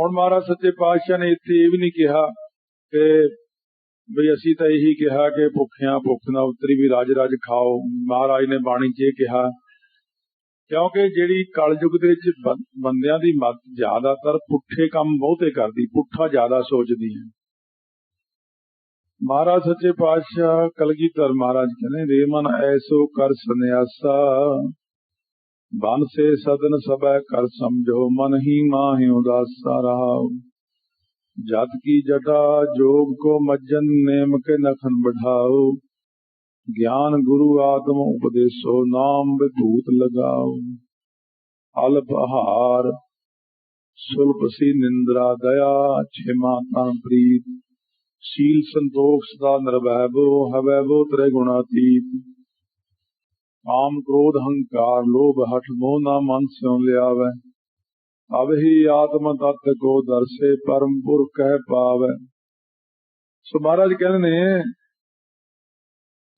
ਹੁਣ ਮਹਾਰਾਜ ਸੱਚੇ ਪਾਤਸ਼ਾਹ ਨੇ ਇੱਥੇ ਇਹ ਵੀ ਨਹੀਂ ਕਿਹਾ ਕਿ ਬਈ ਅਸੀਂ ਤਾਂ ਇਹੀ ਕਿਹਾ ਕਿ ਭੁੱਖਿਆਂ ਭੁੱਖ ਨਾ ਉਤਰੀ ਵੀ ਰਾਜ ਰਾਜ ਖਾਓ। ਮਹਾਰਾਜ ਨੇ ਬਾਣੀ 'ਚ ਇਹ ਕਿਹਾ, ਕਿਉਂਕਿ ਜਿਹੜੀ ਕਲਯੁਗ ਦੇ ਵਿੱਚ ਬੰਦਿਆਂ ਦੀ ਮਤ ਜ਼ਿਆਦਾਤਰ ਪੁੱਠੇ ਕੰਮ ਬਹੁਤੇ ਕਰਦੀ, ਪੁੱਠਾ ਜ਼ਿਆਦਾ ਸੋਚਦੀ ਹੈ। ਮਹਾਰਾਜ ਸੱਚੇ ਪਾਤਸ਼ਾਹ ਕਲਗੀਧਰ ਮਹਾਰਾਜ ਕਹਿੰਦੇ ਰੇ ਮਨ ਐਸੋ ਕਰ ਸੰਨਿਆਸਾ ਬਨ ਸੇ ਸਦਨ ਸਭੈ ਕਰ ਸਮਝੋ, ਮਨ ਹੀ ਮਾਹਿ ਉਦਾਸਾ ਰਹਾਉ। ਜਤ ਕੀ ਜਟਾ, ਜੋਗ ਕੋ ਮੱਜਨ ਨੇਮ ਕੇ ਨਖਨ ਬਿਠਾਓ ਗਿਆਨ ਗੁਰੂ ਆਤਮ ਉਪਦੇਸੋ, ਨਾਮ ਵਿਭੂਤ ਲਗਾਓ ਅਲਪ ਆਹਾਰ ਸੁਲਪ ਸੀ ਨਿੰਦਰਾ ਦਇਆ, ਛਿਮਾ ਤਨ ਪ੍ਰੀਤ। ਸੀਲ ਸੰਤੋਖ ਸਦਾ ਨਿਰਭੈ ਬੋ ਹਵੈ ਬੋ ਤਰੇ ਗੁਣਾਤੀਤ ਆਮ ਕ੍ਰੋਧ ਹੰਕਾਰ, ਲੋਭ ਹਠ ਮੋਹ ਨਾ ਮਨ ਸਿਉ ਲਿਆਵੈ। ਅਬ ਹੀ ਆਤਮ ਤਤ ਕੋ ਦਰਸੇ, ਪਰਮ ਪੁਰ ਕਹਿ ਪਾਵੈ। ਸੋ ਮਹਾਰਾਜ ਕਹਿੰਦੇ ਨੇ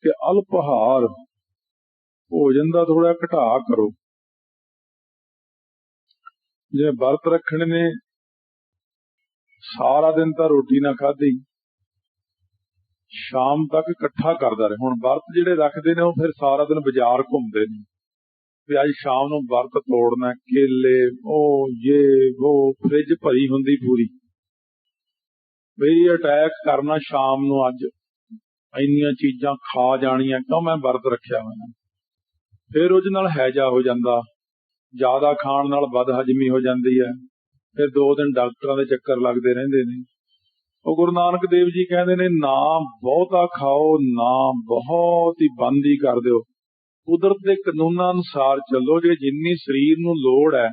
ਕਿ ਅਲਪਹਾਰ, ਭੋਜਨ ਦਾ ਥੋੜਾ ਘਟਾ ਕਰੋ। ਜੇ ਵਰਤ ਰੱਖਣੇ ਨੇ, ਸਾਰਾ ਦਿਨ ਤਾਂ ਰੋਟੀ ਨਾ ਖਾਧੀ। ਸ਼ਾਮ ਤੱਕ ਇਕੱਠਾ ਕਰਦਾ ਰਹੇ। ਹੁਣ ਵਰਤ ਜਿਹੜੇ ਰੱਖਦੇ ਨੇ, ਉਹ ਫਿਰ ਸਾਰਾ ਦਿਨ ਬਾਜ਼ਾਰ ਘੁੰਮਦੇ ਨੇ। ਵੀ ਅੱਜ ਸ਼ਾਮ ਨੂੰ ਵਰਤ ਤੋੜਨਾ ਕੇਲੇ, ਉਹ ਇਹ ਉਹ ਫ੍ਰਿਜ ਭਰੀ ਹੁੰਦੀ ਪੂਰੀ। ਵੀ ਅਟੈਕ ਕਰਨਾ ਸ਼ਾਮ ਨੂੰ ਅੱਜ। ਇੰਨੀਆਂ ਚੀਜ਼ਾਂ ਖਾ ਜਾਣੀਆਂ, ਕਿਉਂ ਮੈਂ ਵਰਤ ਰੱਖਿਆ ਹੋਇਆ ਫਿਰ ਉਹਦੇ ਨਾਲ ਹੈਜਾ ਹੋ ਜਾਂਦਾ। ਜ਼ਿਆਦਾ ਖਾਣ ਨਾਲ ਬਦ ਹਜਮੀ ਹੋ ਜਾਂਦੀ ਹੈ। ਫਿਰ ਦੋ ਦਿਨ ਡਾਕਟਰਾਂ ਦੇ ਚੱਕਰ ਲੱਗਦੇ ਰਹਿੰਦੇ ਨੇ। ਉਹ ਗੁਰੂ ਨਾਨਕ ਦੇਵ ਜੀ ਕਹਿੰਦੇ ਨੇ ਨਾ ਬਹੁਤਾ ਖਾਓ ਨਾ ਬਹੁਤ ਹੀ ਬੰਦ ਕਰ ਦਿਓ। ਕੁਦਰਤ ਦੇ ਕਾਨੂੰਨਾਂ ਅਨੁਸਾਰ ਚੱਲੋ, ਜੇ ਜਿੰਨੀ ਸਰੀਰ ਨੂੰ ਲੋੜ ਹੈ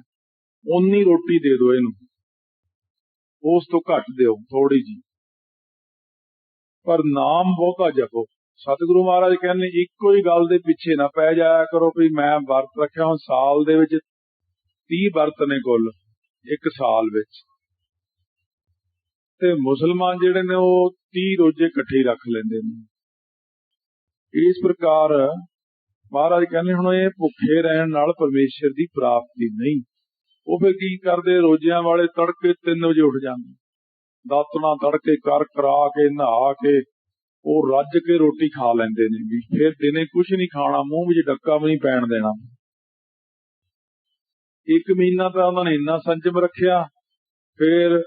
ਉਨੀ ਰੋਟੀ ਦੇ ਦਿਓ ਇਹਨੂੰ। ਉਸ ਤੋਂ ਘੱਟ ਦਿਓ ਥੋੜੀ ਜੀ ਪਰ ਨਾਮ ਬਹੁਤਾ ਜਪੋ। ਸਤਿਗੁਰੂ ਮਹਾਰਾਜ ਕਹਿੰਦੇ, ਇੱਕੋ ਹੀ ਗੱਲ ਦੇ ਪਿੱਛੇ ਨਾ ਪੈ ਜਾਇਆ ਕਰੋ ਵੀ ਮੈਂ ਵਰਤ ਰੱਖਿਆ ਹਾਂ ਸਾਲ ਦੇ ਵਿੱਚ 30 ਵਰਤ ਨੇ ਕੁੱਲ, ਇੱਕ ਸਾਲ ਵਿੱਚ। ਤੇ ਮੁਸਲਮਾਨ ਜਿਹੜੇ ਨੇ ਉਹ 30 ਰੋਜ਼ੇ ਇਕੱਠੇ ਰੱਖ ਲੈਂਦੇ ਨੇ। ਇਸ ਪ੍ਰਕਾਰ ਮਹਾਰਾਜ ਕਹਿੰਦੇ ਹੁਣ ਇਹ ਭੁੱਖੇ ਰਹਿਣ ਨਾਲ ਪਰਮੇਸ਼ਰ ਦੀ ਪ੍ਰਾਪਤੀ ਨਹੀਂ। ਉਹ ਫਿਰ ਕੀ ਕਰਦੇ? ਰੋਜ਼ਿਆਂ ਵਾਲੇ ਤੜਕੇ 3 ਵਜੇ ਉੱਠ ਜਾਂਦੇ। ਦਾਤਣਾ ਤੜਕੇ ਕਰ ਕਰਾ ਕੇ, ਨਹਾ ਕੇ, ਉਹ ਰੱਜ ਕੇ ਰੋਟੀ ਖਾ ਲੈਂਦੇ ਨੇ ਵੀ। ਫਿਰ ਦਿਨੇ ਕੁਝ ਨਹੀਂ ਖਾਣਾ, ਮੂੰਹ ਵਿੱਚ ਡੱਕਾ ਵੀ ਨਹੀਂ ਪੈਣ ਦੇਣਾ। ਇੱਕ ਮਹੀਨਾ ਤਾਂ ਉਹਨਾਂ ਨੇ ਇੰਨਾ ਸੰਜਮ ਰੱਖਿਆ। ਫਿਰ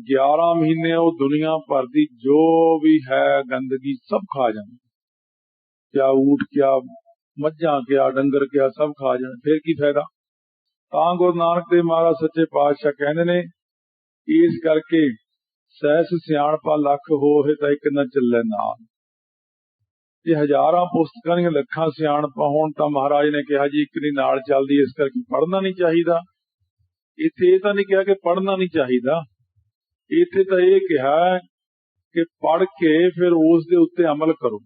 11 ਮਹੀਨੇ ਉਹ ਦੁਨੀਆ ਭਰ ਦੀ ਜੋ ਵੀ ਹੈ ਗੰਦਗੀ ਸਭ ਖਾ ਜਾਂਦੇ ਕਿਆ ਊਠ ਕਿਆ ਮੱਝਾਂ, ਕਿਆ ਡੰਗਰ, ਕਿਆ ਸਭ ਖਾ ਜਾਣ, ਫਿਰ ਕੀ ਫਾਇਦਾ? ਤਾਂ ਗੁਰੂ ਨਾਨਕ ਦੇਵ ਮਹਾਰਾਜ ਸੱਚੇ ਪਾਤਸ਼ਾਹ ਕਹਿੰਦੇ ਨੇ, ਇਸ ਕਰਕੇ ਸਹਿਸ ਸਿਆਣਪਾ ਲੱਖ ਹੋਏ ਤਾਂ ਇੱਕ ਨਾ ਚੱਲੇ ਨਾਲ ਇਹ ਹਜ਼ਾਰਾਂ ਪੁਸਤਕਾਂ ਦੀਆਂ ਲੱਖਾਂ ਸਿਆਣਪਾ ਹੋਣ ਤਾਂ ਮਹਾਰਾਜ ਨੇ ਕਿਹਾ ਜੀ, ਇੱਕ ਨਹੀਂ ਨਾਲ ਚੱਲਦੀ, ਇਸ ਕਰਕੇ ਪੜ੍ਹਨਾ ਨਹੀਂ ਚਾਹੀਦਾ। ਇੱਥੇ ਇਹ ਤਾਂ ਨਹੀਂ ਕਿਹਾ ਕਿ ਪੜ੍ਹਨਾ ਨਹੀਂ ਚਾਹੀਦਾ। ਇੱਥੇ ਤਾਂ ਇਹ ਕਿਹਾ ਕਿ ਪੜ੍ਹ ਕੇ ਫਿਰ ਉਸ ਦੇ ਉੱਤੇ ਅਮਲ ਕਰੋ।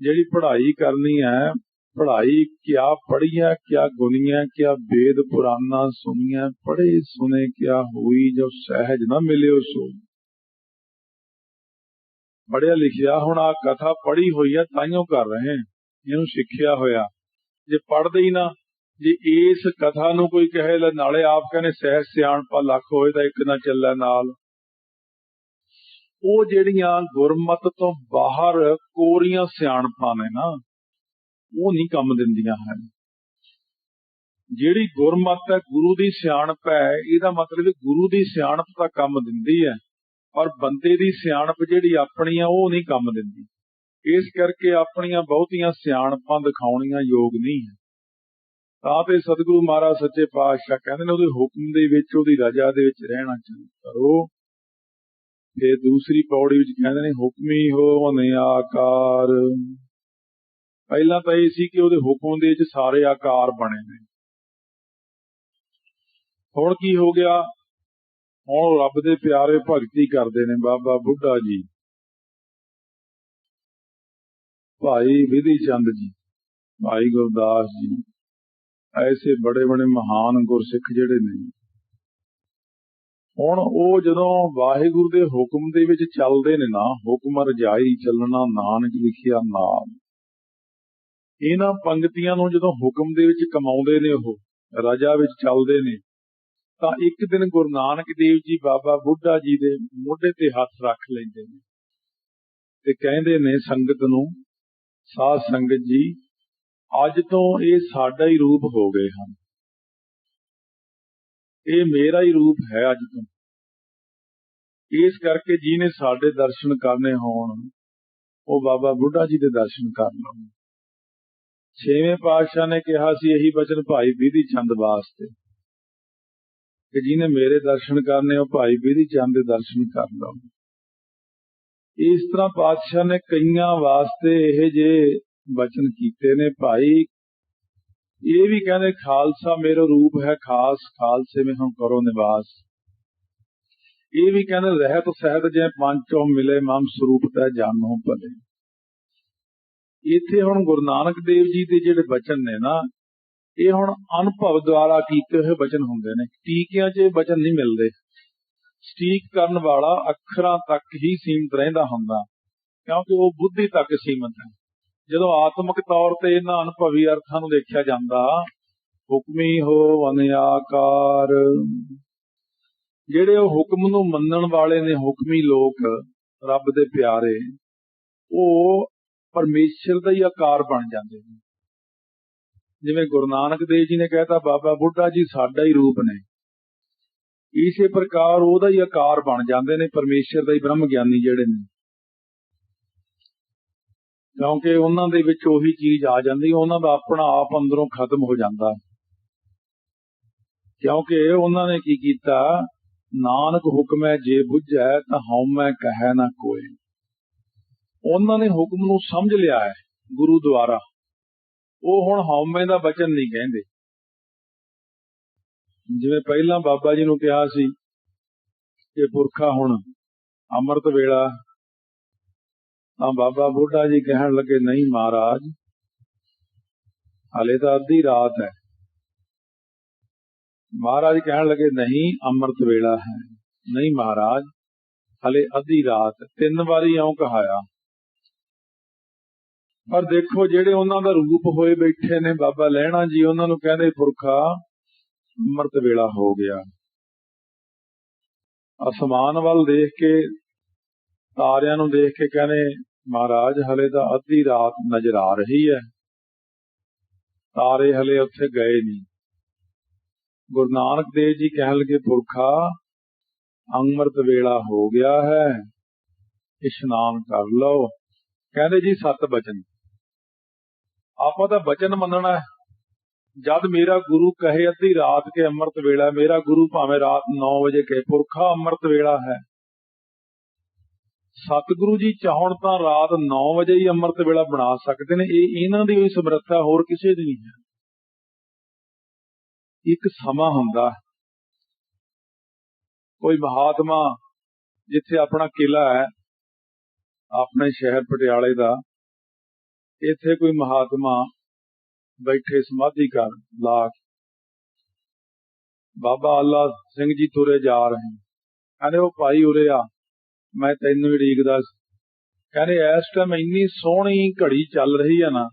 ਜਿਹੜੀ ਪੜ੍ਹਾਈ ਕਰਨੀ ਹੈ, ਪੜ੍ਹਾਈ ਕਿਆ ਪੜ੍ਹੀਆ, ਕਿਆ ਗੁਨੀਆਂ ਕਿਆ ਵੇਦ ਪੁਰਾਨਾ ਸੁਣੀਆਂ, ਪੜ੍ਹੇ ਸੁਨੇ ਕਿਆ ਹੋਈ ਜੋ ਸਹਿਜ ਨਾ ਮਿਲਿਓ ਸੋ। ਪੜਿਆ ਲਿਖਿਆ, ਹੁਣ ਆ ਕਥਾ ਪੜ੍ਹੀ ਹੋਈ ਹੈ ਤਾਈਓ ਕਰ ਰਹੇ ਇਹਨੂੰ ਸਿੱਖਿਆ ਹੋਇਆ। ਜੇ ਪੜ੍ਹਦੇ ਹੀ ਨਾ ਜੇ ਇਸ ਕਥਾ ਨੂੰ ਕੋਈ ਕਹੇ ਲੈ ਨਾਲੇ ਆਪ ਕਹਿੰਦੇ ਸਹਿ ਸਿਆਣਪਾ ਲੱਖ ਹੋਏ ਤਾਂ ਇੱਕ ਨਾ ਚੱਲੇ ਨਾਲ। ਉਹ ਜਿਹੜੀਆਂ ਗੁਰਮਤ ਤੋਂ ਬਾਹਰ ਕੋਰੀਆਂ ਸਿਆਣਪਾਂ ਨੇ ਨਾ, ਉਹ ਨਹੀਂ ਕੰਮ ਦਿੰਦੀਆਂ ਹਨ। ਜਿਹੜੀ ਗੁਰਮਤ ਹੈ, ਗੁਰੂ ਦੀ ਸਿਆਣਪ ਹੈ, ਇਹਦਾ ਮਤਲਬ ਹੈ ਗੁਰੂ ਦੀ ਸਿਆਣਪ ਤਾਂ ਕੰਮ ਦਿੰਦੀ ਹੈ, ਪਰ ਬੰਦੇ ਦੀ ਸਿਆਣਪ ਜਿਹੜੀ ਆਪਣੀ ਆ ਉਹ ਨਹੀਂ ਕੰਮ ਦਿੰਦੀ। ਇਸ ਕਰਕੇ ਆਪਣੀਆਂ ਬਹੁਤੀਆਂ ਸਿਆਣਪਾਂ ਦਿਖਾਉਣੀਆਂ ਯੋਗ ਨਹੀਂ ਹੈ। ਤਾਂ ਤੇ ਸਤਿਗੁਰੂ ਮਹਾਰਾਜ ਸੱਚੇ ਪਾਤਸ਼ਾਹ ਕਹਿੰਦੇ ਨੇ, ਉਹਦੇ ਹੁਕਮ ਦੇ ਵਿੱਚ, ਉਹਦੀ ਰਜਾ ਦੇ ਵਿੱਚ ਰਹਿਣਾ ਚਾਹੀਦਾ ਕਰੋ। ਤੇ ਦੂਸਰੀ ਪੌੜੀ ਵਿੱਚ ਕਹਿੰਦੇ ਨੇ, ਹੁਕਮੀ ਹੋ ਨਿਆਕਾਰ। ਪਹਿਲਾਂ ਤਾਂ ਇਹ ਸੀ ਕਿ ਉਹਦੇ ਹੁਕਮ ਦੇ ਵਿੱਚ ਸਾਰੇ ਆਕਾਰ ਬਣੇ ਨੇ। ਹੁਣ ਕੀ ਹੋ ਗਿਆ? ਹੁਣ ਰੱਬ ਦੇ ਪਿਆਰੇ ਭਗਤੀ ਕਰਦੇ ਨੇ, ਬਾਬਾ ਬੁੱਢਾ ਜੀ। ਭਾਈ ਵਿਧੀ ਚੰਦ ਜੀ, ਭਾਈ ਗੁਰਦਾਸ ਜੀ। ਐਸੇ ਬੜੇ ਬੜੇ ਮਹਾਨ ਗੁਰਸਿੱਖ ਜਿਹੜੇ ਨੇ। ਹੁਣ ਉਹ ਜਦੋਂ ਵਾਹਿਗੁਰੂ ਦੇ ਹੁਕਮ ਦੇ ਵਿੱਚ ਚੱਲਦੇ ਨੇ ਨਾ, ਹੁਕਮ ਰਜਾਈ ਚੱਲਣਾ, ਨਾਨਕ ਲਿਖਿਆ ਨਾਮ। ਇਹਨਾਂ ਪੰਕਤੀਆਂ ਨੂੰ ਜਦੋਂ ਹੁਕਮ ਦੇ ਵਿੱਚ ਕਮਾਉਂਦੇ ਨੇ ਉਹ, ਰਜਾ ਵਿੱਚ ਚੱਲਦੇ ਨੇ, ਤਾਂ ਇੱਕ ਦਿਨ ਗੁਰੂ ਨਾਨਕ ਦੇਵ ਜੀ ਬਾਬਾ ਬੁੱਢਾ ਜੀ ਦੇ ਮੋਢੇ ਤੇ ਹੱਥ ਰੱਖ ਲੈਂਦੇ ਨੇ ਤੇ ਕਹਿੰਦੇ ਨੇ ਸੰਗਤ ਨੂੰ, ਸਾਧ ਸੰਗਤ ਜੀ ਅੱਜ ਤੋਂ ਇਹ ਸਾਡਾ ਹੀ ਰੂਪ ਹੋ ਗਏ ਹਨ। ਇਹ ਮੇਰਾ ਹੀ ਰੂਪ ਹੈ ਅੱਜ ਤੋਂ। ਇਸ ਕਰਕੇ ਜਿਹਨੇ ਸਾਡੇ ਦਰਸ਼ਨ ਕਰਨੇ ਹੋਣ, ਉਹ ਬਾਬਾ ਬੁੱਢਾ ਜੀ ਦੇ ਦਰਸ਼ਨ ਕਰ ਲਓ ਛੇਵੇਂ ਪਾਤਸ਼ਾਹ ਨੇ ਕਿਹਾ ਸੀ, ਇਹੀ ਬਚਨ ਭਾਈ ਬੀਧੀ ਚੰਦ ਵਾਸਤੇ ਕਿ ਜਿਹਨੇ ਮੇਰੇ ਦਰਸ਼ਨ ਕਰਨੇ, ਉਹ ਭਾਈ ਬੀਧੀ ਚੰਦ ਦੇ ਦਰਸ਼ਨ ਕਰ ਲਓ ਇਸ ਤਰ੍ਹਾਂ ਪਾਤਸ਼ਾਹ ਨੇ ਕਈਆਂ ਵਾਸਤੇ ਇਹ ਜੇ ਬਚਨ ਕੀਤੇ ਨੇ ਭਾਈ। ਇਹ ਵੀ ਕਹਿੰਦੇ, ਖਾਲਸਾ ਮੇਰਾ ਰੂਪ ਹੈ ਖਾਸ, ਖਾਲਸੇ ਵਿੱਚ ਹਮ ਕਰੋ ਨਿਵਾਸ। ਇਹ ਵੀ ਕਹਿੰਦੇ, ਰਹਿਤ ਸਹਿਤ ਜੇ ਪੰਚੋਂ ਮਿਲੇ, ਮਮ ਸਰੂਪ ਤੈ ਜਾਨੋ ਭਲੇ। ਇੱਥੇ ਹੁਣ ਗੁਰੂ ਨਾਨਕ ਦੇਵ ਜੀ ਦੇ ਜਿਹੜੇ ਬਚਨ ਨੇ ਨਾ, ਇਹ ਹੁਣ ਅਨੁਭਵ ਦੁਆਰਾ ਕੀਤੇ ਹੋਏ ਬਚਨ ਹੁੰਦੇ ਨੇ। ਟੀਕਿਆਂ 'ਚ ਇਹ ਬਚਨ ਨਹੀਂ ਮਿਲਦੇ। ਸਟੀਕ ਕਰਨ ਵਾਲਾ ਅੱਖਰਾਂ ਤੱਕ ਹੀ ਸੀਮਤ ਰਹਿੰਦਾ ਹੁੰਦਾ, ਕਿਉਂਕਿ ਉਹ ਬੁੱਧੀ ਤੱਕ ਸੀਮਤ ਹੈ। ਜਦੋਂ ਆਤਮਿਕ ਤੌਰ ਤੇ ਇਹਨਾਂ ਅਨੁਭਵੀ ਅਰਥਾਂ ਨੂੰ ਦੇਖਿਆ ਜਾਂਦਾ, ਹੁਕਮੀ ਹੋ ਅਨਿਆਕਾਰ। ਜਿਹੜੇ ਉਹ ਹੁਕਮ ਨੂੰ ਮੰਨਣ ਵਾਲੇ ਨੇ ਹੁਕਮੀ ਲੋਕ, ਰੱਬ ਦੇ ਪਿਆਰੇ, ਉਹ ਪਰਮੇਸ਼ਰ ਦਾ ਹੀ ਆਕਾਰ ਬਣ ਜਾਂਦੇ ਨੇ। ਜਿਵੇਂ ਗੁਰੂ ਨਾਨਕ ਦੇਵ ਜੀ ਨੇ ਕਹਿਤਾ, ਬਾਬਾ ਬੁੱਢਾ ਜੀ ਸਾਡਾ ਹੀ ਰੂਪ ਨੇ। ਇਸੇ ਪ੍ਰਕਾਰ ਉਹਦਾ ਹੀ ਆਕਾਰ ਬਣ ਜਾਂਦੇ ਨੇ, ਪਰਮੇਸ਼ਰ ਦਾ ਹੀ ਬ੍ਰਹਮ ਗਿਆਨੀ ਜਿਹੜੇ ਨੇ। ਕਿਉਂਕਿ ਉਹਨਾਂ ਦੇ ਵਿੱਚ ਉਹੀ ਚੀਜ਼ ਆ ਜਾਂਦੀ, ਉਹਨਾਂ ਦਾ ਆਪਣਾ ਆਪ ਅੰਦਰੋਂ ਖਤਮ ਹੋ ਜਾਂਦਾ। ਕਿਉਂਕਿ ਉਹਨਾਂ ਨੇ ਕੀ ਕੀਤਾ? ਨਾਨਕ ਹੁਕਮੈ ਜੇ ਬੁੱਝੈ ਤਾਂ ਹਉਮੈ ਕਹੈ ਨਾ ਕੋਈ ਉਹਨਾਂ ਨੇ ਹੁਕਮ ਨੂੰ ਸਮਝ ਲਿਆ ਹੈ ਗੁਰੂ ਦੁਆਰਾ ਉਹ ਹੁਣ ਹਉਮੈ ਦਾ ਬਚਨ ਨਹੀਂ ਕਹਿੰਦੇ। ਜਿਵੇਂ ਪਹਿਲਾਂ ਬਾਬਾ ਜੀ ਨੂੰ ਕਿਹਾ ਸੀ ਕਿ ਪੁਰਖਾ ਹੁਣ ਅੰਮ੍ਰਿਤ ਵੇਲਾ ਤਾਂ ਬਾਬਾ ਬੁੱਢਾ ਜੀ ਕਹਿਣ ਲੱਗੇ, ਨਹੀਂ ਮਹਾਰਾਜ, ਹਲੇ ਤਾਂ ਅੱਧੀ ਰਾਤ ਹੈ। ਮਹਾਰਾਜ ਕਹਿਣ ਲੱਗੇ, ਨਹੀਂ, ਅੰਮ੍ਰਿਤ ਵੇਲਾ ਹੈ। ਨਹੀਂ ਮਹਾਰਾਜ, ਹਲੇ ਅੱਧੀ ਰਾਤ, ਤਿੰਨ ਵਾਰੀ ਇਉਂ ਕਹਾਇਆ। ਪਰ ਦੇਖੋ, ਜਿਹੜੇ ਉਹਨਾਂ ਦਾ ਰੂਪ ਹੋਏ ਬੈਠੇ ਨੇ, ਬਾਬਾ ਲੈਣਾ ਜੀ, ਉਹਨਾਂ ਨੂੰ ਕਹਿੰਦੇ, ਪੁਰਖਾ, ਅੰਮ੍ਰਿਤ ਵੇਲਾ ਹੋ ਗਿਆ। ਅਸਮਾਨ ਵੱਲ ਦੇਖ ਕੇ, ਤਾਰਿਆਂ ਨੂੰ ਦੇਖ ਕੇ ਕਹਿੰਦੇ ਮਹਾਰਾਜ, ਹਲੇ ਤਾਂ ਅੱਧੀ ਰਾਤ ਨਜ਼ਰ ਆ ਰਹੀ ਹੈ। ਤਾਰੇ ਹਲੇ ਉੱਥੇ ਗਏ ਨਹੀਂ। ਗੁਰੂ ਨਾਨਕ ਦੇਵ ਜੀ ਕਹਿਣ ਲੱਗੇ, ਪੁਰਖਾ, ਅੰਮ੍ਰਿਤ ਵੇਲਾ ਹੋ ਗਿਆ ਹੈ। ਇਸ਼ਨਾਨ ਕਰ ਲਓ। ਕਹਿੰਦੇ ਜੀ, ਸਤ ਬਚਨ। ਆਪਾਂ ਤਾਂ ਬਚਨ ਮੰਨਣਾ ਹੈ। ਜਦ ਮੇਰਾ ਗੁਰੂ ਕਹੇ ਅੱਧੀ ਰਾਤ ਕੇ ਅੰਮ੍ਰਿਤ ਵੇਲਾ ਮੇਰਾ ਗੁਰੂ ਭਾਵੇਂ ਰਾਤ 9 ਵਜੇ ਕਹੇ, ਪੁਰਖਾ, ਅੰਮ੍ਰਿਤ ਵੇਲਾ ਹੈ। ਸਤਿਗੁਰੂ ਜੀ ਚਾਹਣ ਤਾਂ ਰਾਤ 9 ਵਜੇ ਹੀ ਅੰਮ੍ਰਿਤ ਵੇਲਾ ਬਣਾ ਸਕਦੇ ਨੇ, ਇਹ ਇਹਨਾਂ ਦੀ ਹੋਈ ਸਮਰੱਥਾ, ਹੋਰ ਕਿਸੇ ਦੀ ਨਹੀਂ ਹੈ। ਇੱਕ ਸਮਾਂ ਹੁੰਦਾ ਕੋਈ ਮਹਾਤਮਾ ਜਿੱਥੇ ਆਪਣਾ ਕਿਲਾ ਹੈ, ਆਪਣੇ ਸ਼ਹਿਰ ਪਟਿਆਲੇ ਦਾ, ਇੱਥੇ ਕੋਈ ਮਹਾਤਮਾ ਬੈਠੇ ਸਮਾਧੀ ਕਰ ਲਾ ਬਾਬਾ ਅੱਲਾ ਸਿੰਘ ਜੀ ਤੁਰੇ ਜਾ ਰਹੇ ਕਹਿੰਦੇ ਉਹ ਭਾਈ ਉਰੇ ਆ। ਮੈਂ ਤੈਨੂੰ ਹੀ ਢੀਕਦਾ ਕਹਿੰਦੇ, ਇਸ ਟਾਈਮ ਇੰਨੀ ਸੋਹਣੀ ਘੜੀ ਚੱਲ ਰਹੀ ਆ ਨਾ,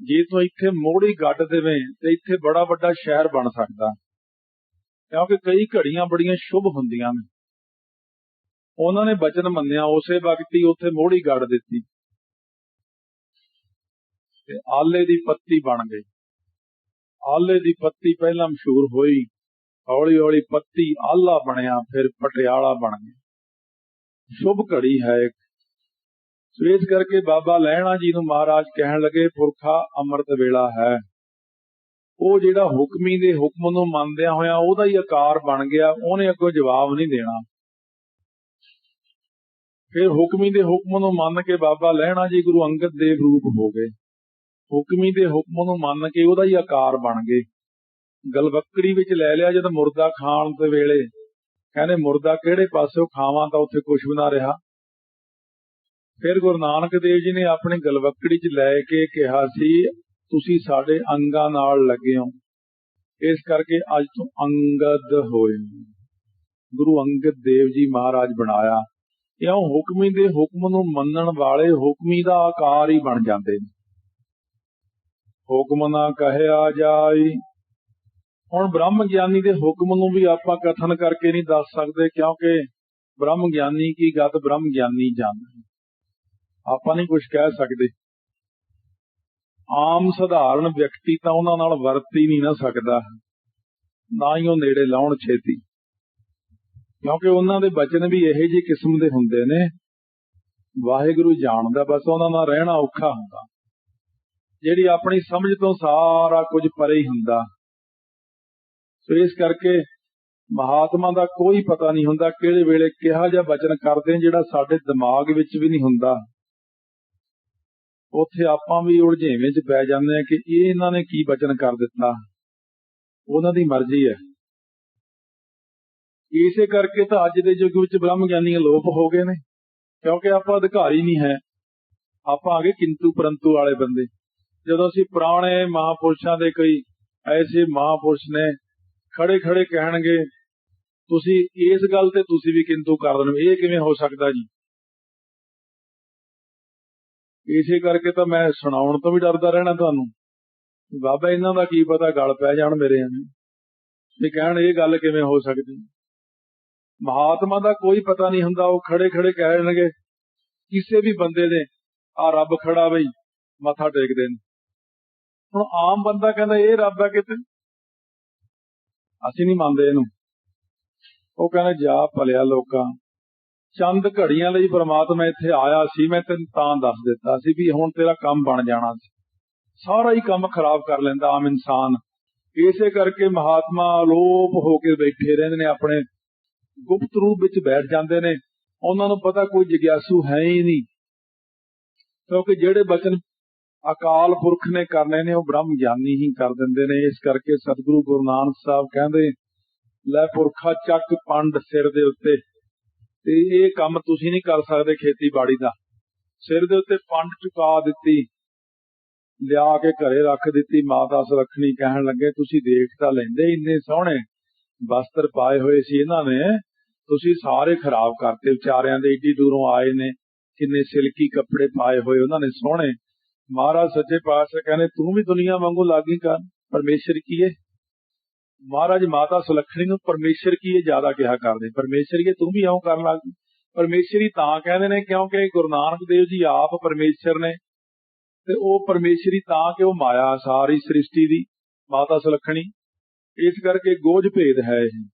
ਜੇ ਤੂੰ ਇੱਥੇ ਮੋੜੀ ਗੱਡ ਦੇਵੇਂ ਤੇ ਇੱਥੇ ਬੜਾ ਵੱਡਾ ਸ਼ਹਿਰ ਬਣ ਸਕਦਾ। ਕਿਉਂਕਿ ਕਈ ਘੜੀਆਂ ਬੜੀਆਂ ਸ਼ੁਭ ਹੁੰਦੀਆਂ ਨੇ। ਉਹਨਾਂ ਨੇ ਬਚਨ ਮੰਨਿਆ, ਉਸੇ ਵਕਤ ਹੀ ਉੱਥੇ ਮੋੜੀ ਗੱਡ ਦਿੱਤੀ। ਤੇ ਆਲੇ ਦੀ ਪੱਤੀ ਬਣ ਗਈ। ਆਲੇ ਦੀ ਪੱਤੀ ਪਹਿਲਾਂ ਮਸ਼ਹੂਰ ਹੋਈ। ਹੌਲੀ ਹੌਲੀ ਪੱਤੀ ਆਲਾ ਬਣਿਆ, ਫਿਰ ਪਟਿਆਲਾ ਬਣ ਗਿਆ। ਸ਼ੁਭ ਘੜੀ ਹੈ ਇੱਕ। ਸੋ ਇਸ ਕਰਕੇ ਬਾਬਾ ਲੈਣਾ ਜੀ ਨੂੰ ਮਹਾਰਾਜ ਕਹਿਣ ਲੱਗੇ, ਪੁਰਖਾ ਅੰਮ੍ਰਿਤ ਵੇਲਾ ਹੈ। ਉਹ ਜਿਹੜਾ ਹੁਕਮੀ ਦੇ ਹੁਕਮ ਨੂੰ ਮੰਨਦਿਆਂ ਹੋਇਆ ਉਹਦਾ ਹੀ ਆਕਾਰ ਬਣ ਗਿਆ, ਉਹਨੇ ਅੱਗੋਂ ਜਵਾਬ ਨਹੀਂ ਦੇਣਾ। ਫਿਰ ਹੁਕਮੀ ਦੇ ਹੁਕਮ ਨੂੰ ਮੰਨ ਕੇ ਬਾਬਾ ਲਹਿਣਾ ਜੀ ਗੁਰੂ ਅੰਗਦ ਦੇਵ ਰੂਪ ਹੋ ਗਏ। ਹੁਕਮੀ ਦੇ ਹੁਕਮ ਨੂੰ ਮੰਨ ਕੇ ਉਹਦਾ ਹੀ ਆਕਾਰ ਬਣ ਗਏ। ਗਲਵੱਕੜੀ ਵਿੱਚ ਲੈ ਲਿਆ ਜਦ ਮੁਰਦਾ ਖਾਣ ਦੇ ਵੇਲੇ ਕਹਿੰਦੇ ਮੁਰਦਾ ਕਿਹੜੇ ਪਾਸਿਓਂ ਖਾਵਾਂ ਤਾਂ ਉੱਥੇ ਕੁਝ ਵੀ ਨਾ ਰਿਹਾ। ਫਿਰ ਗੁਰੂ ਨਾਨਕ ਦੇਵ ਜੀ ਨੇ ਆਪਣੀ ਗਲਵਕੜੀ 'ਚ ਲੈ ਕੇ ਕਿਹਾ ਸੀ, ਤੁਸੀਂ ਸਾਡੇ ਅੰਗਾਂ ਨਾਲ ਲੱਗੇ ਹੋ। ਇਸ ਕਰਕੇ ਅੱਜ ਤੋਂ ਅੰਗਦ ਹੋਏ ਗੁਰੂ ਅੰਗਦ ਦੇਵ ਜੀ ਮਹਾਰਾਜ ਬਣਾਇਆ। ਇਉਂ ਹੁਕਮੀ ਦੇ ਹੁਕਮ ਨੂੰ ਮੰਨਣ ਵਾਲੇ ਹੁਕਮੀ ਦਾ ਆਕਾਰ ਹੀ ਬਣ ਜਾਂਦੇ ਨੇ। ਹੁਕਮ ਨਾ ਕਹਿਆ ਜਾਈ ਹੁਣ ਬ੍ਰਹਮ ਗਿਆਨੀ ਦੇ ਹੁਕਮ ਨੂੰ ਵੀ ਆਪਾਂ ਕਥਨ ਕਰਕੇ ਨਹੀਂ ਦੱਸ ਸਕਦੇ, ਕਿਉਂਕਿ ਬ੍ਰਹਮ ਗਿਆਨੀ ਕੀ ਗਤ ਬ੍ਰਹਮ ਗਿਆਨੀ ਜਾਣਦਾ ਆਪਾਂ ਨਹੀਂ ਕੁਝ ਕਹਿ ਸਕਦੇ। ਆਮ ਸਧਾਰਨ ਵਿਅਕਤੀ ਤਾਂ ਉਹਨਾਂ ਨਾਲ ਵਰਤ ਹੀ ਨਹੀਂ ਨਾ ਸਕਦਾ, ਨਾ ਹੀ ਉਹ ਨੇੜੇ ਲਾਉਣ ਛੇਤੀ। ਕਿਉਂਕਿ ਉਹਨਾਂ ਦੇ ਬਚਨ ਵੀ ਇਹੋ ਜਿਹੇ ਕਿਸਮ ਦੇ ਹੁੰਦੇ ਨੇ। ਵਾਹਿਗੁਰੂ ਜਾਣਦਾ, ਬਸ ਉਹਨਾਂ ਨਾਲ ਰਹਿਣਾ ਔਖਾ ਹੁੰਦਾ। ਜਿਹੜੀ ਆਪਣੀ ਸਮਝ ਤੋਂ ਸਾਰਾ ਕੁਝ ਪਰੇ ਹੀ ਹੁੰਦਾ। ਸੋ ਇਸ ਕਰਕੇ ਮਹਾਤਮਾ ਦਾ ਕੋਈ ਪਤਾ ਨਹੀਂ ਹੁੰਦਾ ਕਿਹੜੇ ਵੇਲੇ ਕਿਹਾ ਜਿਹਾ ਬਚਨ ਕਰਦੇ ਜਿਹੜਾ ਸਾਡੇ ਦਿਮਾਗ ਵਿੱਚ ਵੀ ਨਹੀਂ ਹੁੰਦਾ। ਉੱਥੇ ਆਪਾਂ ਵੀ ਉਲਝੇਵੇਂ 'ਚ ਪੈ ਜਾਂਦੇ ਆ ਕਿ ਇਹ ਇਹਨਾਂ ਨੇ ਕੀ ਬਚਨ ਕਰ ਦਿੱਤਾ। ਉਹਨਾਂ ਦੀ ਮਰਜ਼ੀ ਹੈ। ਇਸੇ ਕਰਕੇ ਤਾਂ ਅੱਜ ਦੇ ਯੁੱਗ ਵਿੱਚ ਬ੍ਰਹਮ ਗਿਆਨੀ ਅਲੋਪ ਹੋ ਗਏ ਨੇ, ਕਿਉਂਕਿ ਆਪਾਂ ਅਧਿਕਾਰੀ ਨਹੀਂ ਹੈ। ਆਪਾਂ ਆਗੇ ਕਿੰਤੂ ਪਰੰਤੂ ਵਾਲੇ ਬੰਦੇ। ਜਦੋਂ ਅਸੀਂ ਪੁਰਾਣੇ ਮਹਾਪੁਰਸ਼ਾਂ ਦੇ ਕਈ ਐਸੇ ਮਹਾਪੁਰਸ਼ ਨੇ ਖੜੇ ਖੜੇ ਕਹਿਣਗੇ, ਤੁਸੀਂ ਇਸ ਗੱਲ ਤੇ ਤੁਸੀਂ ਵੀ ਕਿੰਤੂ ਕਰ ਦਿੰਦੇ ਇਹ ਕਿਵੇਂ ਹੋ ਸਕਦਾ ਜੀ? ਇਸੇ ਕਰਕੇ ਤਾਂ ਮੈਂ ਸੁਣਾਉਣ ਤੋਂ ਵੀ ਡਰਦਾ ਰਹਿਣਾ ਤੁਹਾਨੂੰ। ਬਾਬਾ, ਇਹਨਾਂ ਦਾ ਕੀ ਪਤਾ ਗਲ ਪੈ ਜਾਣ ਮੇਰੇ ਐਵੇਂ ਤੇ ਕਹਿਣ, ਇਹ ਗੱਲ ਕਿਵੇਂ ਹੋ ਸਕਦੀ? ਮਹਾਤਮਾ ਦਾ ਕੋਈ ਪਤਾ ਨਹੀਂ ਹੁੰਦਾ, ਉਹ ਖੜੇ ਖੜੇ ਕਹਿ ਦੇਣਗੇ, ਕਿਸੇ ਵੀ ਬੰਦੇ ਨੇ ਆ ਰੱਬ ਖੜਾ ਬਈ, ਮੱਥਾ ਟੇਕਦੇ ਨੇ। ਹੁਣ ਆਮ ਬੰਦਾ ਕਹਿੰਦਾ, ਇਹ ਰੱਬ ਹੈ ਕਿਤੇ? ਅਸੀਂ ਨਹੀਂ ਮੰਨਦੇ ਇਹਨੂੰ। ਉਹ ਕਹਿੰਦਾ, ਜਾ ਭਲਿਆ ਲੋਕਾਂ, ਚੰਦ ਘੜੀਆਂ ਲਈ ਪ੍ਰਮਾਤਮਾ ਇੱਥੇ ਆਇਆ ਸੀ, ਮੈਂ ਤੈਨੂੰ ਤਾਂ ਦੱਸ ਦਿੱਤਾ ਸੀ ਵੀ ਹੁਣ ਤੇਰਾ ਕੰਮ ਬਣ ਜਾਣਾ ਸੀ। ਸਾਰਾ ਹੀ ਕੰਮ ਖਰਾਬ ਕਰ ਲੈਂਦਾ ਆਮ ਇਨਸਾਨ। ਇਸੇ ਕਰਕੇ ਮਹਾਤਮਾ ਅਲੋਪ ਹੋ ਕੇ ਬੈਠੇ ਰਹਿੰਦੇ ਨੇ, ਆਪਣੇ ਗੁਪਤ ਰੂਪ ਵਿੱਚ ਬੈਠ ਜਾਂਦੇ ਨੇ। ਉਹਨਾਂ ਨੂੰ ਪਤਾ ਕੋਈ ਜਿਗਿਆਸੂ ਹੈ ਹੀ ਨਹੀਂ। ਕਿਉਂਕਿ ਜਿਹੜੇ ਬਚਨ ਅਕਾਲ ਪੁਰਖ ਨੇ ਕਰਨੇ ਨੇ, ਉਹ ਬ੍ਰਹਮ ਗਿਆਨੀ ਹੀ ਕਰ ਦਿੰਦੇ ਨੇ। ਇਸ ਕਰਕੇ ਸਤਿਗੁਰੂ ਗੁਰੂ ਨਾਨਕ ਸਾਹਿਬ ਕਹਿੰਦੇ, ਲੈ ਪੁਰਖਾ, ਚੱਕ ਪੰਡ ਸਿਰ ਦੇ ਉੱਤੇ। ਤੇ ਇਹ ਕੰਮ ਤੁਸੀਂ ਨਹੀਂ ਕਰ ਸਕਦੇ ਖੇਤੀਬਾੜੀ ਦਾ। ਸਿਰ ਦੇ ਉੱਤੇ ਪੰਡ ਚੁਕਾ ਦਿੱਤੀ, ਲਿਆ ਕੇ ਘਰੇ ਰੱਖ ਦਿੱਤੀ, ਮਾਤਾ ਸੁਰਖਣੀ ਕਹਿਣ ਲੱਗੇ, ਤੁਸੀਂ ਦੇਖ ਤਾਂ ਲੈਂਦੇ ਇੰਨੇ ਸੋਹਣੇ ਵਸਤਰ ਪਾਏ ਹੋਏ ਸੀ ਇਹਨਾਂ ਨੇ। ਤੁਸੀਂ ਸਾਰੇ ਖਰਾਬ ਕਰਤੇ, ਵਿਚਾਰਿਆਂ ਦੇ ਏਡੀ ਦੂਰੋਂ ਆਏ ਨੇ, ਕਿੰਨੇ ਸਿਲਕੀ ਕੱਪੜੇ ਪਾਏ ਹੋਏ ਉਹਨਾਂ ਨੇ ਸੋਹਣੇ। ਮਹਾਰਾਜ ਸੱਚੇ ਪਾਤਸ਼ਾਹ ਕਹਿੰਦੇ, ਤੂੰ ਵੀ ਦੁਨੀਆ ਵਾਂਗੂ ਲਾਗੀ ਕਰ, ਪਰਮੇਸ਼ਰ ਕੀ ਹੈ ਮਹਾਰਾਜ ਮਾਤਾ ਸੁਲੱਖਣੀ ਨੂੰ ਪਰਮੇਸ਼ਰ ਕੀ ਏ ਜ਼ਿਆਦਾ ਕਿਹਾ ਕਰਦੇ, ਪਰਮੇਸ਼ਰ ਇਹ ਤੂੰ ਵੀ ਆਉਂ ਕਰਨ ਲੱਗ। ਪਰਮੇਸ਼ਰੀ ਤਾਂ ਕਹਿੰਦੇ ਨੇ, ਕਿਉਂਕਿ ਗੁਰੂ ਨਾਨਕ ਦੇਵ ਜੀ ਆਪ ਪਰਮੇਸ਼ਰ ਨੇ ਤੇ ਉਹ ਪਰਮੇਸ਼ਰੀ ਤਾਂ ਕਿ ਉਹ ਮਾਇਆ ਸਾਰੀ ਸ੍ਰਿਸ਼ਟੀ ਦੀ ਮਾਤਾ ਸੁਲੱਖਣੀ। ਇਸ ਕਰਕੇ ਗੋਝ ਭੇਦ ਹੈ ਇਹ।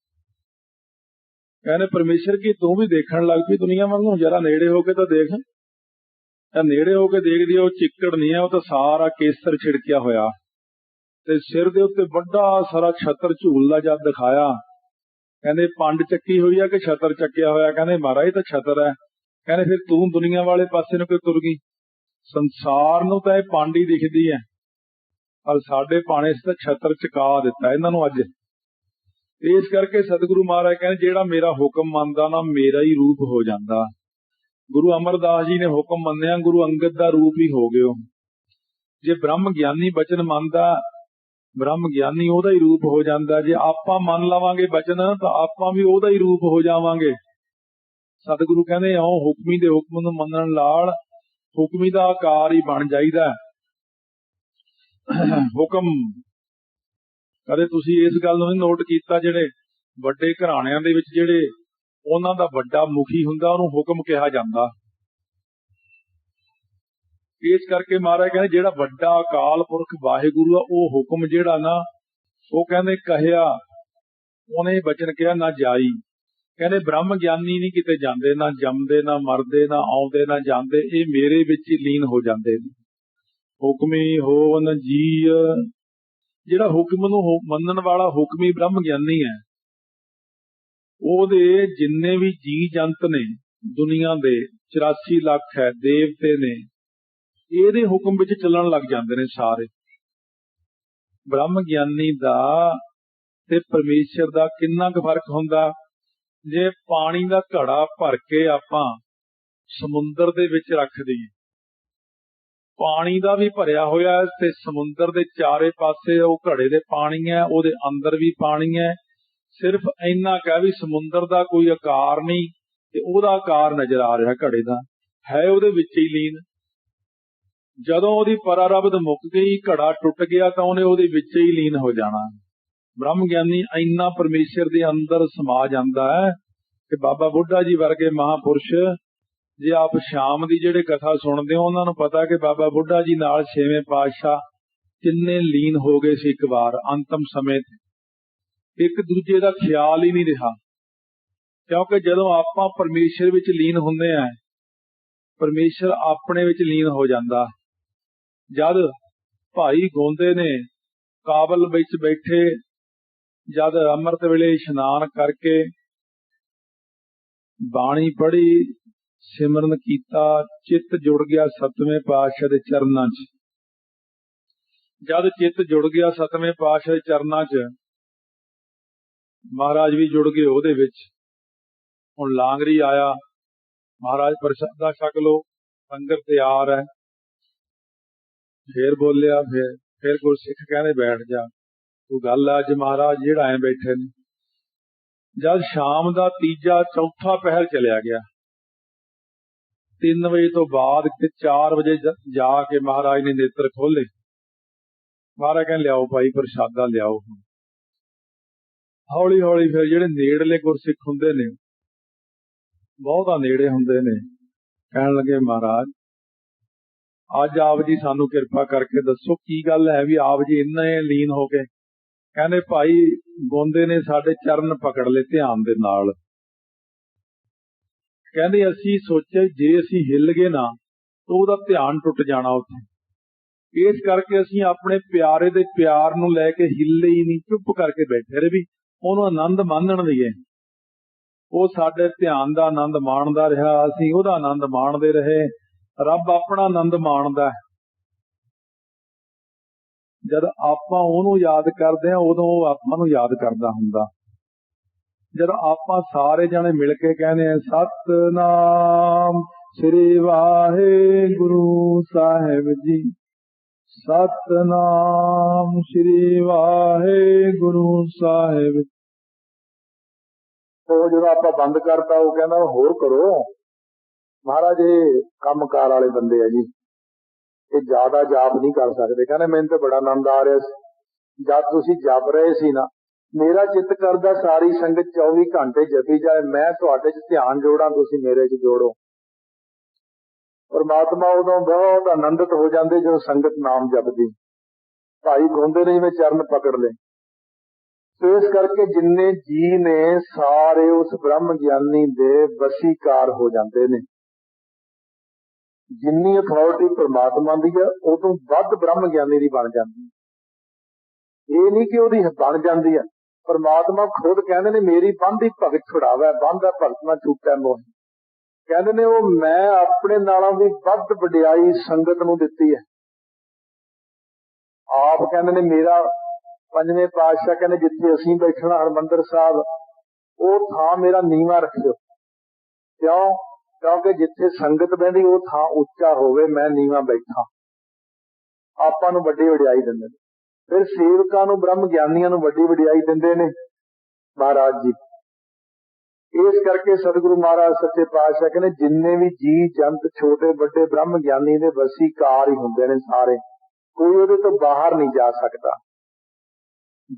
ਕਹਿੰਦੇ, ਪਰਮੇਸ਼ਰ ਕੀ, ਤੂੰ ਵੀ ਦੇਖਣ ਲੱਗ ਪਈ ਦੁਨੀਆ ਵਾਂਗੂ? ਜਰਾ ਨੇੜੇ ਹੋ ਕੇ ਤਾਂ ਦੇਖ। ਤਾਂ ਨੇੜੇ ਹੋ ਕੇ ਦੇਖਦੀ ਉਹ ਚਿੱਕੜ ਨਹੀਂ ਹੈ ਉਹ ਤਾਂ ਸਾਰਾ ਕੇਸਰ ਛਿੜਕਿਆ ਹੋਇਆ। ਤੇ ਸਿਰ ਦੇ ਉੱਤੇ ਵੱਡਾ ਸਾਰਾ ਛਤਰ ਝੂਲਦਾ ਜਦ ਦਿਖਾਇਆ, ਕਹਿੰਦੇ ਪੰਡ ਚੱਕੀ ਹੋਈ ਆ ਕਿ ਛਤਰ ਚੱਕਿਆ ਹੋਇਆ? ਕਹਿੰਦੇ ਮਹਾਰਾਜ, ਇਹ ਤਾਂ ਛਤਰ ਹੈ। ਕਹਿੰਦੇ ਫਿਰ ਤੂੰ ਦੁਨੀਆ ਵਾਲੇ ਪਾਸੇ ਨੂੰ ਕਿਉਂ ਤੁਰ ਗਈ? ਸੰਸਾਰ ਨੂੰ ਤਾਂ ਇਹ ਪੰਡ ਹੀ ਦਿਖਦੀ ਹੈ। ਪਰ ਸਾਡੇ ਪਾਣੇ ਇਸ ਤਾਂ ਛਤਰ ਚਕਾ ਦਿੱਤਾ ਇਹਨਾਂ ਨੂੰ ਅੱਜ। ਇਸ ਕਰਕੇ ਸਤਿਗੁਰੂ ਮਹਾਰਾਜ ਕਹਿੰਦੇ, ਜਿਹੜਾ ਮੇਰਾ ਹੁਕਮ ਮੰਨਦਾ ਨਾ, ਮੇਰਾ ਹੀ ਰੂਪ ਹੋ ਜਾਂਦਾ। ਗੁਰੂ ਅਮਰਦਾਸ ਜੀ ਨੇ ਹੁਕਮ ਮੰਨਿਆ, ਗੁਰੂ ਅੰਗਦ ਦਾ ਰੂਪ ਹੀ ਹੋ ਗਿਓ। ਜੇ ਬ੍ਰਹਮ ਗਿਆਨੀ ਬਚਨ ਮੰਨਦਾ, ਬ੍ਰਹਮ ਗਿਆਨੀ ਉਹਦਾ ਹੀ ਰੂਪ ਹੋ ਜਾਂਦਾ। ਜੇ ਆਪਾਂ ਮੰਨ ਲਵਾਂਗੇ ਬਚਨ, ਤਾਂ ਆਪਾਂ ਵੀ ਉਹਦਾ ਹੀ ਰੂਪ ਹੋ ਜਾਵਾਂਗੇ। ਸਤਿਗੁਰੂ ਕਹਿੰਦੇ ਆਓ ਹੁਕਮੀ ਦੇ ਹੁਕਮ ਨੂੰ ਮੰਨਣ ਨਾਲ ਹੁਕਮੀ ਦਾ ਆਕਾਰ ਹੀ ਬਣ ਜਾਈਦਾ ਹੁਕਮ। ਕਦੇ ਤੁਸੀਂ ਇਸ ਗੱਲ ਨੂੰ ਨੋਟ ਕੀਤਾ ਜਿਹੜੇ ਵੱਡੇ ਘਰਾਣਿਆਂ ਦੇ ਵਿੱਚ ਜਿਹੜੇ ਉਹਨਾਂ ਦਾ ਵੱਡਾ ਮੁਖੀ ਹੁੰਦਾ, ਉਹਨੂੰ ਹੁਕਮ ਕਿਹਾ ਜਾਂਦਾ। ਇਸ ਕਰਕੇ ਮਹਾਰਾਜ ਕਹਿੰਦੇ, ਜਿਹੜਾ ਵੱਡਾ ਅਕਾਲ ਪੁਰਖ ਵਾਹਿਗੁਰੂ ਆ, ਉਹ ਹੁਕਮ ਜਿਹੜਾ ਨਾ, ਉਹ ਕਹਿੰਦੇ ਕਹਿਆ, ਉਹਨੇ ਬਚਨ ਕਿਹਾ, ਨਾ ਜਾਈ। ਕਹਿੰਦੇ ਬ੍ਰਹਮ ਗਿਆਨੀ ਨਹੀਂ ਕਿਤੇ ਜਾਂਦੇ, ਨਾ ਜੰਮਦੇ, ਨਾ ਮਰਦੇ, ਨਾ ਆਉਂਦੇ, ਨਾ ਜਾਂਦੇ, ਇਹ ਮੇਰੇ ਵਿੱਚ ਹੀ ਲੀਨ ਹੋ ਜਾਂਦੇ ਨੇ। ਹੁਕਮੀ ਹੋਵਨ ਜੀ ਜਿਹੜਾ ਹੁਕਮ ਨੂੰ ਮੰਨਣ ਵਾਲਾ ਹੁਕਮੀ ਬ੍ਰਹਮ ਗਿਆਨੀ ਹੈ। ਉਹਦੇ ਜਿੰਨੇ ਵੀ ਜੀ ਜੰਤ ਨੇ ਦੁਨੀਆ ਦੇ 84 ਲੱਖ ਹੈ, ਦੇਵਤੇ ਨੇ, ਇਹਦੇ ਹੁਕਮ ਵਿੱਚ ਚੱਲਣ ਲੱਗ ਜਾਂਦੇ ਨੇ ਸਾਰੇ। ਬ੍ਰਹਮ ਗਿਆਨੀ ਦਾ ਤੇ ਪਰਮੇਸ਼ਰ ਦਾ ਕਿੰਨਾ ਕੁ ਫ਼ਰਕ ਹੁੰਦਾ? ਜੇ ਪਾਣੀ ਦਾ ਘੜਾ ਭਰ ਕੇ ਆਪਾਂ ਸਮੁੰਦਰ ਦੇ ਵਿੱਚ ਰੱਖ ਦਈਏ, ਪਾਣੀ ਦਾ ਵੀ ਭਰਿਆ ਹੋਇਆ ਤੇ ਸਮੁੰਦਰ ਦੇ ਚਾਰੇ ਪਾਸੇ ਉਹ ਘੜੇ ਦੇ ਪਾਣੀ ਹੈ, ਉਹਦੇ ਅੰਦਰ ਵੀ ਪਾਣੀ ਹੈ ਸਿਰਫ ਇੰਨਾ ਕਹਿ ਵੀ ਸਮੁੰਦਰ ਦਾ ਕੋਈ ਆਕਾਰ ਨਹੀਂ ਤੇ ਉਹਦਾ ਆਕਾਰ ਨਜ਼ਰ ਆ ਰਿਹਾ ਘੜੇ ਦਾ, ਹੈ ਉਹਦੇ ਵਿੱਚ ਹੀ ਲੀਨ। ਜਦੋਂ ਉਹਦੀ ਪਰਾਰਬਦ ਮੁੱਕ ਗਈ, ਘੜਾ ਟੁੱਟ ਗਿਆ ਤਾਂ ਉਹਨੇ ਉਹਦੇ ਵਿੱਚ ਹੀ ਲੀਨ ਹੋ ਜਾਣਾ। ਬ੍ਰਹਮ ਗਿਆਨੀ ਇੰਨਾ ਪਰਮੇਸ਼ਰ ਦੇ ਅੰਦਰ ਸਮਾ ਜਾਂਦਾ ਹੈ ਕਿ ਬਾਬਾ ਬੁੱਢਾ ਜੀ ਵਰਗੇ ਮਹਾਪੁਰਸ਼, ਜੇ ਆਪ ਸ਼ਾਮ ਦੀ ਜਿਹੜੇ ਕਥਾ ਸੁਣਦੇ ਹੋ, ਉਹਨਾਂ ਨੂੰ ਪਤਾ ਕਿ ਬਾਬਾ ਬੁੱਢਾ ਜੀ ਨਾਲ ਛੇਵੇਂ ਪਾਤਸ਼ਾਹ ਕਿੰਨੇ ਲੀਨ ਹੋ ਗਏ ਸੀ ਇੱਕ ਵਾਰ, ਅੰਤਮ ਸਮੇਂ ਤੇ। ਇੱਕ ਦੂਜੇ ਦਾ ਖਿਆਲ ਹੀ ਨਹੀਂ ਰਿਹਾ। ਕਿਉਂਕਿ ਜਦੋਂ ਆਪਾਂ ਪਰਮੇਸ਼ਰ ਵਿੱਚ ਲੀਨ ਹੁੰਦੇ ਆਂ, ਪਰਮੇਸ਼ਰ ਆਪਣੇ ਵਿੱਚ ਲੀਨ ਹੋ ਜਾਂਦਾ। ਜਦ ਭਾਈ ਗੋਂਦੇ ਨੇ ਕਾਬਲ ਵਿੱਚ ਬੈਠੇ, ਜਦ ਅੰਮ੍ਰਿਤ ਵੇਲੇ ਇਸ਼ਨਾਨ ਕਰਕੇ ਬਾਣੀ ਪੜ੍ਹੀ, ਸਿਮਰਨ ਕੀਤਾ, ਚਿੱਤ ਜੁੜ ਗਿਆ ਸਤਵੇਂ ਪਾਤਸ਼ਾਹ ਦੇ ਚਰਨਾਂ 'ਚ। ਜਦ ਚਿੱਤ ਜੁੜ ਗਿਆ ਸਤਵੇਂ ਪਾਤਸ਼ਾਹ ਦੇ ਚਰਨਾਂ 'ਚ ਮਹਾਰਾਜ ਵੀ ਜੁੜ ਗਏ ਉਹਦੇ ਵਿੱਚ। ਹੁਣ ਲਾਂਗਰੀ ਆਇਆ। ਮਹਾਰਾਜ ਪ੍ਰਸ਼ਾਦਾ ਛਕ ਲੋ ਸੰਗਤ ਤਿਆਰ ਹੈ। ਫੇਰ ਬੋਲਿਆ, ਫੇਰ, ਫਿਰ ਗੁਰਸਿੱਖ ਕਹਿੰਦੇ, ਬੈਠ ਜਾ। ਉਹ ਗੱਲ ਆ ਅੱਜ ਮਹਾਰਾਜ, ਜਿਹੜਾ ਐ ਬੈਠੇ ਨੇ। ਜਦ ਸ਼ਾਮ ਦਾ ਤੀਜਾ ਚੌਥਾ ਪਹਿਰ ਚਲਿਆ ਗਿਆ 3 ਵਜੇ ਤੋਂ ਬਾਅਦ ਤੇ 4 ਵਜੇ ਜਾ ਕੇ ਮਹਾਰਾਜ ਨੇ ਨੇਤਰ ਖੋਲੇ ਮਹਾਰਾਜ ਕਹਿੰਦੇ, ਲਿਆਓ ਭਾਈ, ਪ੍ਰਸ਼ਾਦਾ ਲਿਆਓ ਹੁਣ। ਹੌਲੀ ਹੌਲੀ ਫਿਰ ਜਿਹੜੇ ਨੇੜਲੇ ਗੁਰਸਿੱਖ ਹੁੰਦੇ ਨੇ, ਬਹੁਤਾ ਨੇੜੇ ਹੁੰਦੇ ਨੇ, ਕਹਿਣ ਲੱਗੇ, ਮਹਾਰਾਜ, ਅੱਜ ਆਪ ਜੀ ਸਾਨੂੰ ਕਿਰਪਾ ਕਰਕੇ ਦੱਸੋ, ਕੀ ਗੱਲ ਹੈ ਵੀ ਆਪ ਜੀ ਇੰਨੇ ਲੀਨ ਹੋ ਗਏ ਕਹਿੰਦੇ, ਭਾਈ ਗੋਂਦੇ ਨੇ ਸਾਡੇ ਚਰਨ ਪਕੜ ਲਏ ਧਿਆਨ ਦੇ ਨਾਲ। ਕਹਿੰਦੇ, ਅਸੀਂ ਸੋਚਿਆ, ਜੇ ਅਸੀਂ ਹਿੱਲ ਗਏ ਨਾ, ਤਾਂ ਉਹਦਾ ਧਿਆਨ ਟੁੱਟ ਜਾਣਾ ਉੱਥੇ। ਇਸ ਕਰਕੇ ਅਸੀਂ ਆਪਣੇ ਪਿਆਰੇ ਦੇ ਪਿਆਰ ਨੂੰ ਲੈ ਕੇ ਹਿੱਲੇ ਹੀ ਨਹੀਂ, ਚੁੱਪ ਕਰਕੇ ਬੈਠੇ ਰਹੇ ਵੀ ਉਹਨੂੰ ਆਨੰਦ ਮਾਣਨ ਲਈਏ। ਉਹ ਸਾਡੇ ਧਿਆਨ ਦਾ ਆਨੰਦ ਮਾਣਦਾ ਰਿਹਾ, ਅਸੀਂ ਉਹਦਾ ਆਨੰਦ ਮਾਣਦੇ ਰਹੇ। ਰੱਬ ਆਪਣਾ ਆਨੰਦ ਮਾਣਦਾ ਜਦ ਆਪਾਂ ਉਹਨੂੰ ਯਾਦ ਕਰਦੇ ਆ ਉਦੋਂ ਉਹ ਆਪਾਂ ਨੂੰ ਯਾਦ ਕਰਦਾ ਹੁੰਦਾ। ਜਦ ਆਪਾਂ ਸਾਰੇ ਜਣੇ ਮਿਲ ਕੇ ਕਹਿੰਦੇ ਆ ਸਤਨਾਮ ਸ੍ਰੀ ਵਾਹਿਗੁਰੂ ਸਾਹਿਬ ਜੀ। ਸਤਨਾਮ ਸ੍ਰੀ ਵਾਹਿਗੁਰੂ ਸਾਹਿਬ। ਉਹ ਜਦੋਂ ਆਪਾਂ ਬੰਦ ਕਰਤਾ, ਉਹ ਕਹਿੰਦਾ, ਹੋਰ ਕਰੋ। ਮਹਾਰਾਜ, ਇਹ ਕੰਮਕਾਰ ਵਾਲੇ ਬੰਦੇ ਆ ਜੀ। ਇਹ ਜ਼ਿਆਦਾ ਜਾਪ ਨਹੀਂ ਕਰ ਸਕਦੇ। ਕਹਿੰਦੇ, ਮੈਨੂੰ ਤਾਂ ਬੜਾ ਆਨੰਦ ਆ ਰਿਹਾ ਸੀ। ਜਦ ਤੁਸੀਂ ਜਪ ਰਹੇ ਸੀ ਨਾ, ਮੇਰਾ ਚਿੱਤ ਕਰਦਾ, ਸਾਰੀ ਸੰਗਤ 24 ਘੰਟੇ ਜਪੀ ਜਾਏ। ਮੈਂ ਤੁਹਾਡੇ 'ਚ ਧਿਆਨ ਜੋੜਾਂ, ਤੁਸੀਂ ਮੇਰੇ 'ਚ ਜੋੜੋ। ਪਰਮਾਤਮਾ ਉਦੋਂ ਬਹੁਤ ਆਨੰਦਿਤ ਹੋ ਜਾਂਦੇ ਜਦੋਂ ਸੰਗਤ ਨਾਮ ਜਪਦੀ। ਭਾਈ ਗੋਂਦੇ ਨੇ ਜਿਵੇਂ ਚਰਨ ਪਕੜ ਲਏ। ਸੋ ਇਸ ਕਰਕੇ ਜਿੰਨੇ ਜੀ ਨੇ, ਸਾਰੇ ਉਸ ਬ੍ਰਹਮ ਗਿਆਨੀ ਦੇ ਵਸੀਕਾਰ ਹੋ ਜਾਂਦੇ ਨੇ। ਜਿੰਨੀ ਅਥਾਰਟੀ ਪਰਮਾਤਮਾ ਦੀ ਹੈ ਉਹ ਤੋਂ ਵੱਧ ਬ੍ਰਹਮ ਗਿਆਨੀ ਦੀ ਬਣ ਜਾਂਦੀ ਹੈ। ਇਹ ਨਹੀਂ ਕਿ ਉਹਦੀ ਬਣ ਜਾਂਦੀ ਹੈ। ਪਰਮਾਤਮਾ ਖੁਦ ਕਹਿੰਦੇ ਨੇ, ਮੇਰੀ ਬੰਦੀ ਭਗਤ ਛੁਡਾਵੇ, ਬੰਦਾ ਭਗਤ ਨਾ ਛੁੱਟੈ ਮੋਹ। ਕਹਿੰਦੇ ਨੇ ਉਹ ਮੈਂ ਆਪਣੇ ਨਾਲੋਂ ਵੀ ਵੱਧ ਵਡਿਆਈ ਸੰਗਤ ਨੂੰ ਦਿੱਤੀ ਹੈ। ਆਪ ਕਹਿੰਦੇ ਨੇ ਮੇਰਾ ਪੰਜਵੇਂ ਪਾਤਸ਼ਾਹ ਕਹਿੰਦੇ ਜਿੱਥੇ ਅਸੀਂ ਬੈਠਣਾ ਹਰਮੰਦਰ ਸਾਹਿਬ, ਉਹ ਥਾਂ ਮੇਰਾ ਨੀਵਾ ਰੱਖਿਓ। ਕਿਉਂ? ਕਿਉਂਕਿ ਜਿੱਥੇ ਸੰਗਤ ਬੈਠੀ, ਉਹ ਥਾਂ ਉੱਚਾ ਹੋਵੇ, ਮੈਂ ਨੀਵਾ ਬੈਠਾ। ਆਪਾਂ ਨੂੰ ਵੱਡੀ ਵਡਿਆਈ ਦਿੰਦੇ ਨੇ। ਫਿਰ ਸੇਵਕਾਂ ਨੂੰ ਬ੍ਰਹਮ ਗਿਆਨੀਆਂ ਨੂੰ ਵੱਡੀ ਵਡਿਆਈ ਦਿੰਦੇ ਨੇ। ਮਹਾਰਾਜ ਜੀ ਇਸ ਕਰਕੇ ਸਤਿਗੁਰੂ ਮਹਾਰਾਜ, ਸੱਚੇ ਪਾਤਸ਼ਾਹ ਕਹਿੰਦੇ, ਜਿੰਨੇ ਵੀ ਜੀ ਜੰਤ, ਛੋਟੇ, ਵੱਡੇ, ਬ੍ਰਹਮ ਗਿਆਨੀ ਦੇ ਵਸੀਕਾਰ ਹੀ ਹੁੰਦੇ ਨੇ ਸਾਰੇ, ਕੋਈ ਉਹਦੇ ਤੋਂ ਬਾਹਰ ਨਹੀਂ ਜਾ ਸਕਦਾ।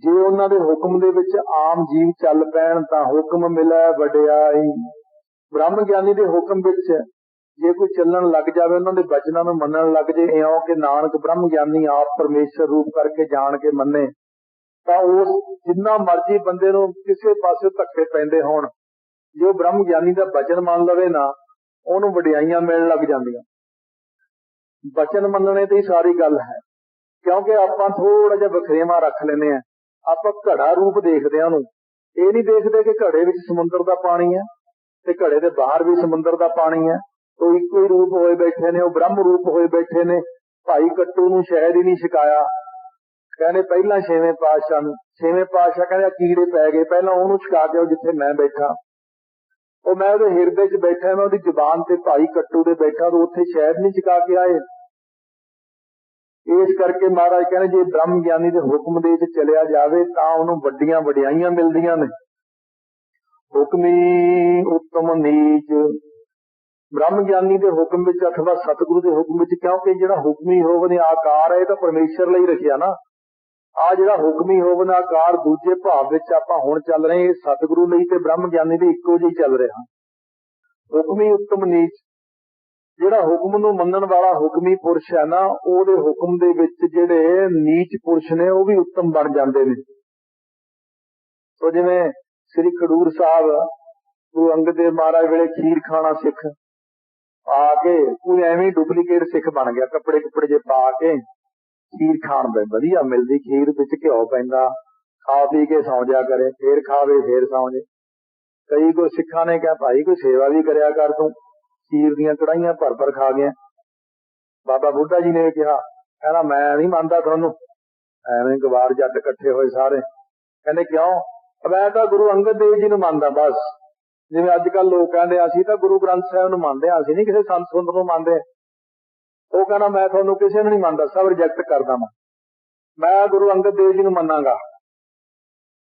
ਜੇ ਉਹਨਾਂ ਦੇ ਹੁਕਮ ਦੇ ਵਿੱਚ ਆਮ ਜੀਵ ਚੱਲ ਪੈਣ, ਤਾਂ ਹੁਕਮ ਮਿਲੈ ਵਡਿਆਈ ਬ੍ਰਹਮ ਗਿਆਨੀ ਦੇ ਹੁਕਮ ਵਿੱਚ ਜੇ ਕੋਈ ਚੱਲਣ ਲੱਗ ਜਾਵੇ, ਉਹਨਾਂ ਦੇ ਬਚਨਾਂ ਨੂੰ ਮੰਨਣ ਲੱਗ ਜੇ ਇਉਂ ਕਿ ਨਾਨਕ ਬ੍ਰਹਮ ਗਿਆਨੀ ਆਪ ਪਰਮੇਸ਼ਰ ਰੂਪ ਕਰਕੇ ਜਾਣ ਕੇ ਮੰਨੇ, ਤਾਂ ਉਸ ਜਿੰਨਾ ਮਰਜ਼ੀ ਬੰਦੇ ਨੂੰ ਕਿਸੇ ਪਾਸੇ ਧੱਕੇ ਪੈਂਦੇ ਹੋਣ ਜੇ ਉਹ ਬ੍ਰਹਮ ਗਿਆਨੀ ਦਾ ਬਚਨ ਮੰਨ ਲਵੇ ਨਾ, ਉਹਨੂੰ ਵਡਿਆਈਆਂ ਮਿਲਣ ਲੱਗ ਜਾਂਦੀਆਂ। ਬਚਨ ਮੰਨਣੇ ਤੇ ਹੀ ਸਾਰੀ ਗੱਲ ਹੈ। ਕਿਉਂਕਿ ਆਪਾਂ ਥੋੜਾ ਜਿਹਾ ਬਖਰੇਵਾ ਰੱਖ ਲੈਨੇ ਆ ਆਪਾਂ ਘੜਾ ਰੂਪ ਦੇਖਦੇ ਆ ਉਹਨੂੰ। ਇਹ ਨਹੀਂ ਦੇਖਦੇ ਕਿ ਘੜੇ ਵਿੱਚ ਸਮੁੰਦਰ ਦਾ ਪਾਣੀ ਹੈ ਤੇ ਘੜੇ ਦੇ ਬਾਹਰ ਵੀ ਸਮੁੰਦਰ ਦਾ ਪਾਣੀ ਹੈ। ਉਹ ਇੱਕੋ ਹੀ ਰੂਪ ਹੋਏ ਬੈਠੇ ਨੇ, ਉਹ ਬ੍ਰਹਮ ਰੂਪ ਹੋਏ ਬੈਠੇ ਨੇ। ਭਾਈ ਕੱਟੂ ਨੂੰ ਸ਼ਾਇਦ ਹੀ ਨਹੀਂ ਛਕਾਇਆ। ਕਹਿੰਦੇ ਪਹਿਲਾਂ ਛੇਵੇਂ ਪਾਤਸ਼ਾਹ ਨੂੰ, ਛੇਵੇਂ ਪਾਤਸ਼ਾਹ ਕਹਿੰਦੇ ਕੀੜੇ ਪੈ ਗਏ। ਪਹਿਲਾਂ ਉਹਨੂੰ ਛਕਾ ਕੇ ਜਿੱਥੇ ਮੈਂ ਬੈਠਾ। ਉਹ ਮੈਂ ਉਹਦੇ ਹਿਰਦੇ 'ਚ ਬੈਠਾ, ਮੈਂ ਉਹਦੀ ਜ਼ੁਬਾਨ ਤੇ ਭਾਈ ਕੱਟੂ ਦੇ ਬੈਠਾ ਤਾਂ ਉੱਥੇ ਸ਼ਾਇਦ ਨਹੀਂ ਛਕਾ ਕੇ ਆਏ। ਇਸ ਕਰਕੇ ਮਹਾਰਾਜ ਕਹਿੰਦੇ, ਜੇ ਬ੍ਰਹਮ ਗਿਆਨੀ ਦੇ ਹੁਕਮ ਦੇ ਵਿੱਚ ਚਲਿਆ ਜਾਵੇ, ਤਾਂ ਉਹਨੂੰ ਵੱਡੀਆਂ ਵਡਿਆਈਆਂ ਮਿਲਦੀਆਂ ਨੇ। ਹੁਕਮੀ ਉਤਮ ਨੀਚ। ਬ੍ਰਹਮ ਗਿਆਨੀ ਦੇ ਹੁਕਮ ਵਿੱਚ, ਅਥਵਾ ਸਤਿਗੁਰੂ ਦੇ ਹੁਕਮ ਵਿੱਚ, ਕਿਉਂਕਿ ਜਿਹੜਾ ਹੁਕਮੀ ਹੋਵੇ ਨੇ ਆਕਾਰ ਹੈ, ਇਹ ਤਾਂ ਪਰਮੇਸ਼ਰ ਲਈ ਰਖਿਆ ਨਾ। ਆ ਜਿਹੜਾ ਹੁਕਮੀ ਹੋਵਨ ਆਕਾਰ ਦੂਜੇ ਭਾਵ ਵਿੱਚ ਆਪਾਂ ਹੁਣ ਚੱਲ ਰਹੇ ਇਹ ਸਤਿਗੁਰੂ ਲਈ ਤੇ ਬ੍ਰਹਮ ਗਿਆਨੀ ਲਈ ਇੱਕੋ ਜਿਹੀ ਚੱਲ ਰਿਹਾ ਹੁਕਮੀ ਉੱਤਮ ਨੀਚ, ਜਿਹੜਾ ਹੁਕਮ ਨੂੰ ਮੰਨਣ ਵਾਲਾ ਹੁਕਮੀ ਪੁਰਸ਼ ਹੈ ਨਾ, ਉਹਦੇ ਹੁਕਮ ਦੇ ਵਿੱਚ ਜਿਹੜੇ ਨੀਚ ਪੁਰਸ਼ ਨੇ, ਉਹ ਵੀ ਉੱਤਮ ਬਣ ਜਾਂਦੇ ਨੇ। ਸੋ ਜਿਵੇਂ ਸ੍ਰੀ ਖਡੂਰ ਸਾਹਿਬ, ਗੁਰੂ ਅੰਗਦ ਦੇਵ ਮਹਾਰਾਜ ਵੇਲੇ ਖੀਰ ਖਾਣਾ ਸਿੱਖ, ਆ ਕੇ ਉਹ ਐਵੇਂ ਡੁਪਲੀਕੇਟ ਸਿੱਖ ਬਣ ਗਿਆ ਕੱਪੜੇ ਕੁੱਪੜੇ ਜੇ ਪਾ ਕੇ। ਖੀਰ ਖਾਣ ਦੇ ਵਧੀਆ ਮਿਲਦੀ, ਖੀਰ ਵਿੱਚ ਘਿਓ ਪੈਂਦਾ, ਖਾ ਪੀ ਕੇ ਸੌਂ ਜਾ ਕਰੇ, ਫੇਰ ਖਾਵੇ, ਫੇਰ ਸੌਂ ਜੇ। ਕਈ ਕੋ ਸਿੱਖਾਂ ਨੇ ਕਿਹਾ, ਭਾਈ, ਕੋਈ ਸੇਵਾ ਵੀ ਕਰਿਆ ਕਰ ਤੂੰ, ਖੀਰ ਦੀਆਂ ਕੜਾਈਆਂ ਭਰ ਭਰ ਖਾ ਗਿਆ। ਬਾਬਾ ਬੁੱਢਾ ਜੀ ਨੇ ਕਿਹਾ, ਕਹਿੰਦਾ, ਮੈਂ ਨਹੀਂ ਮੰਨਦਾ ਤੁਹਾਨੂੰ। ਐਵੇਂ ਗਵਾਰ ਜੱਟ ਇਕੱਠੇ ਹੋਏ ਸਾਰੇ। ਕਹਿੰਦੇ, ਕਿਉਂ? ਮੈਂ ਤਾਂ ਗੁਰੂ ਅੰਗਦ ਦੇਵ ਜੀ ਨੂੰ ਮੰਨਦਾ, ਬਸ। ਜਿਵੇਂ ਅੱਜ ਕੱਲ ਲੋਕ ਕਹਿੰਦੇ ਅਸੀਂ ਤਾਂ ਗੁਰੂ ਗ੍ਰੰਥ ਸਾਹਿਬ ਨੂੰ ਮੰਨਦੇ ਹਾਂ, ਅਸੀਂ ਨਹੀਂ ਕਿਸੇ ਸੰਤ ਸੁੰਦਰ ਨੂੰ ਮੰਨਦੇ। ਉਹ ਕਹਿੰਦਾ, ਮੈਂ ਤੁਹਾਨੂੰ ਕਿਸੇ ਨੂੰ ਨਹੀਂ ਮੰਨਦਾ, ਸਭ ਰਿਜੈਕਟ ਕਰਦਾ ਮੈਂ। ਮੈਂ ਗੁਰੂ ਅੰਗਦ ਦੇਵ ਜੀ ਨੂੰ ਮੰਨਾਂਗਾ।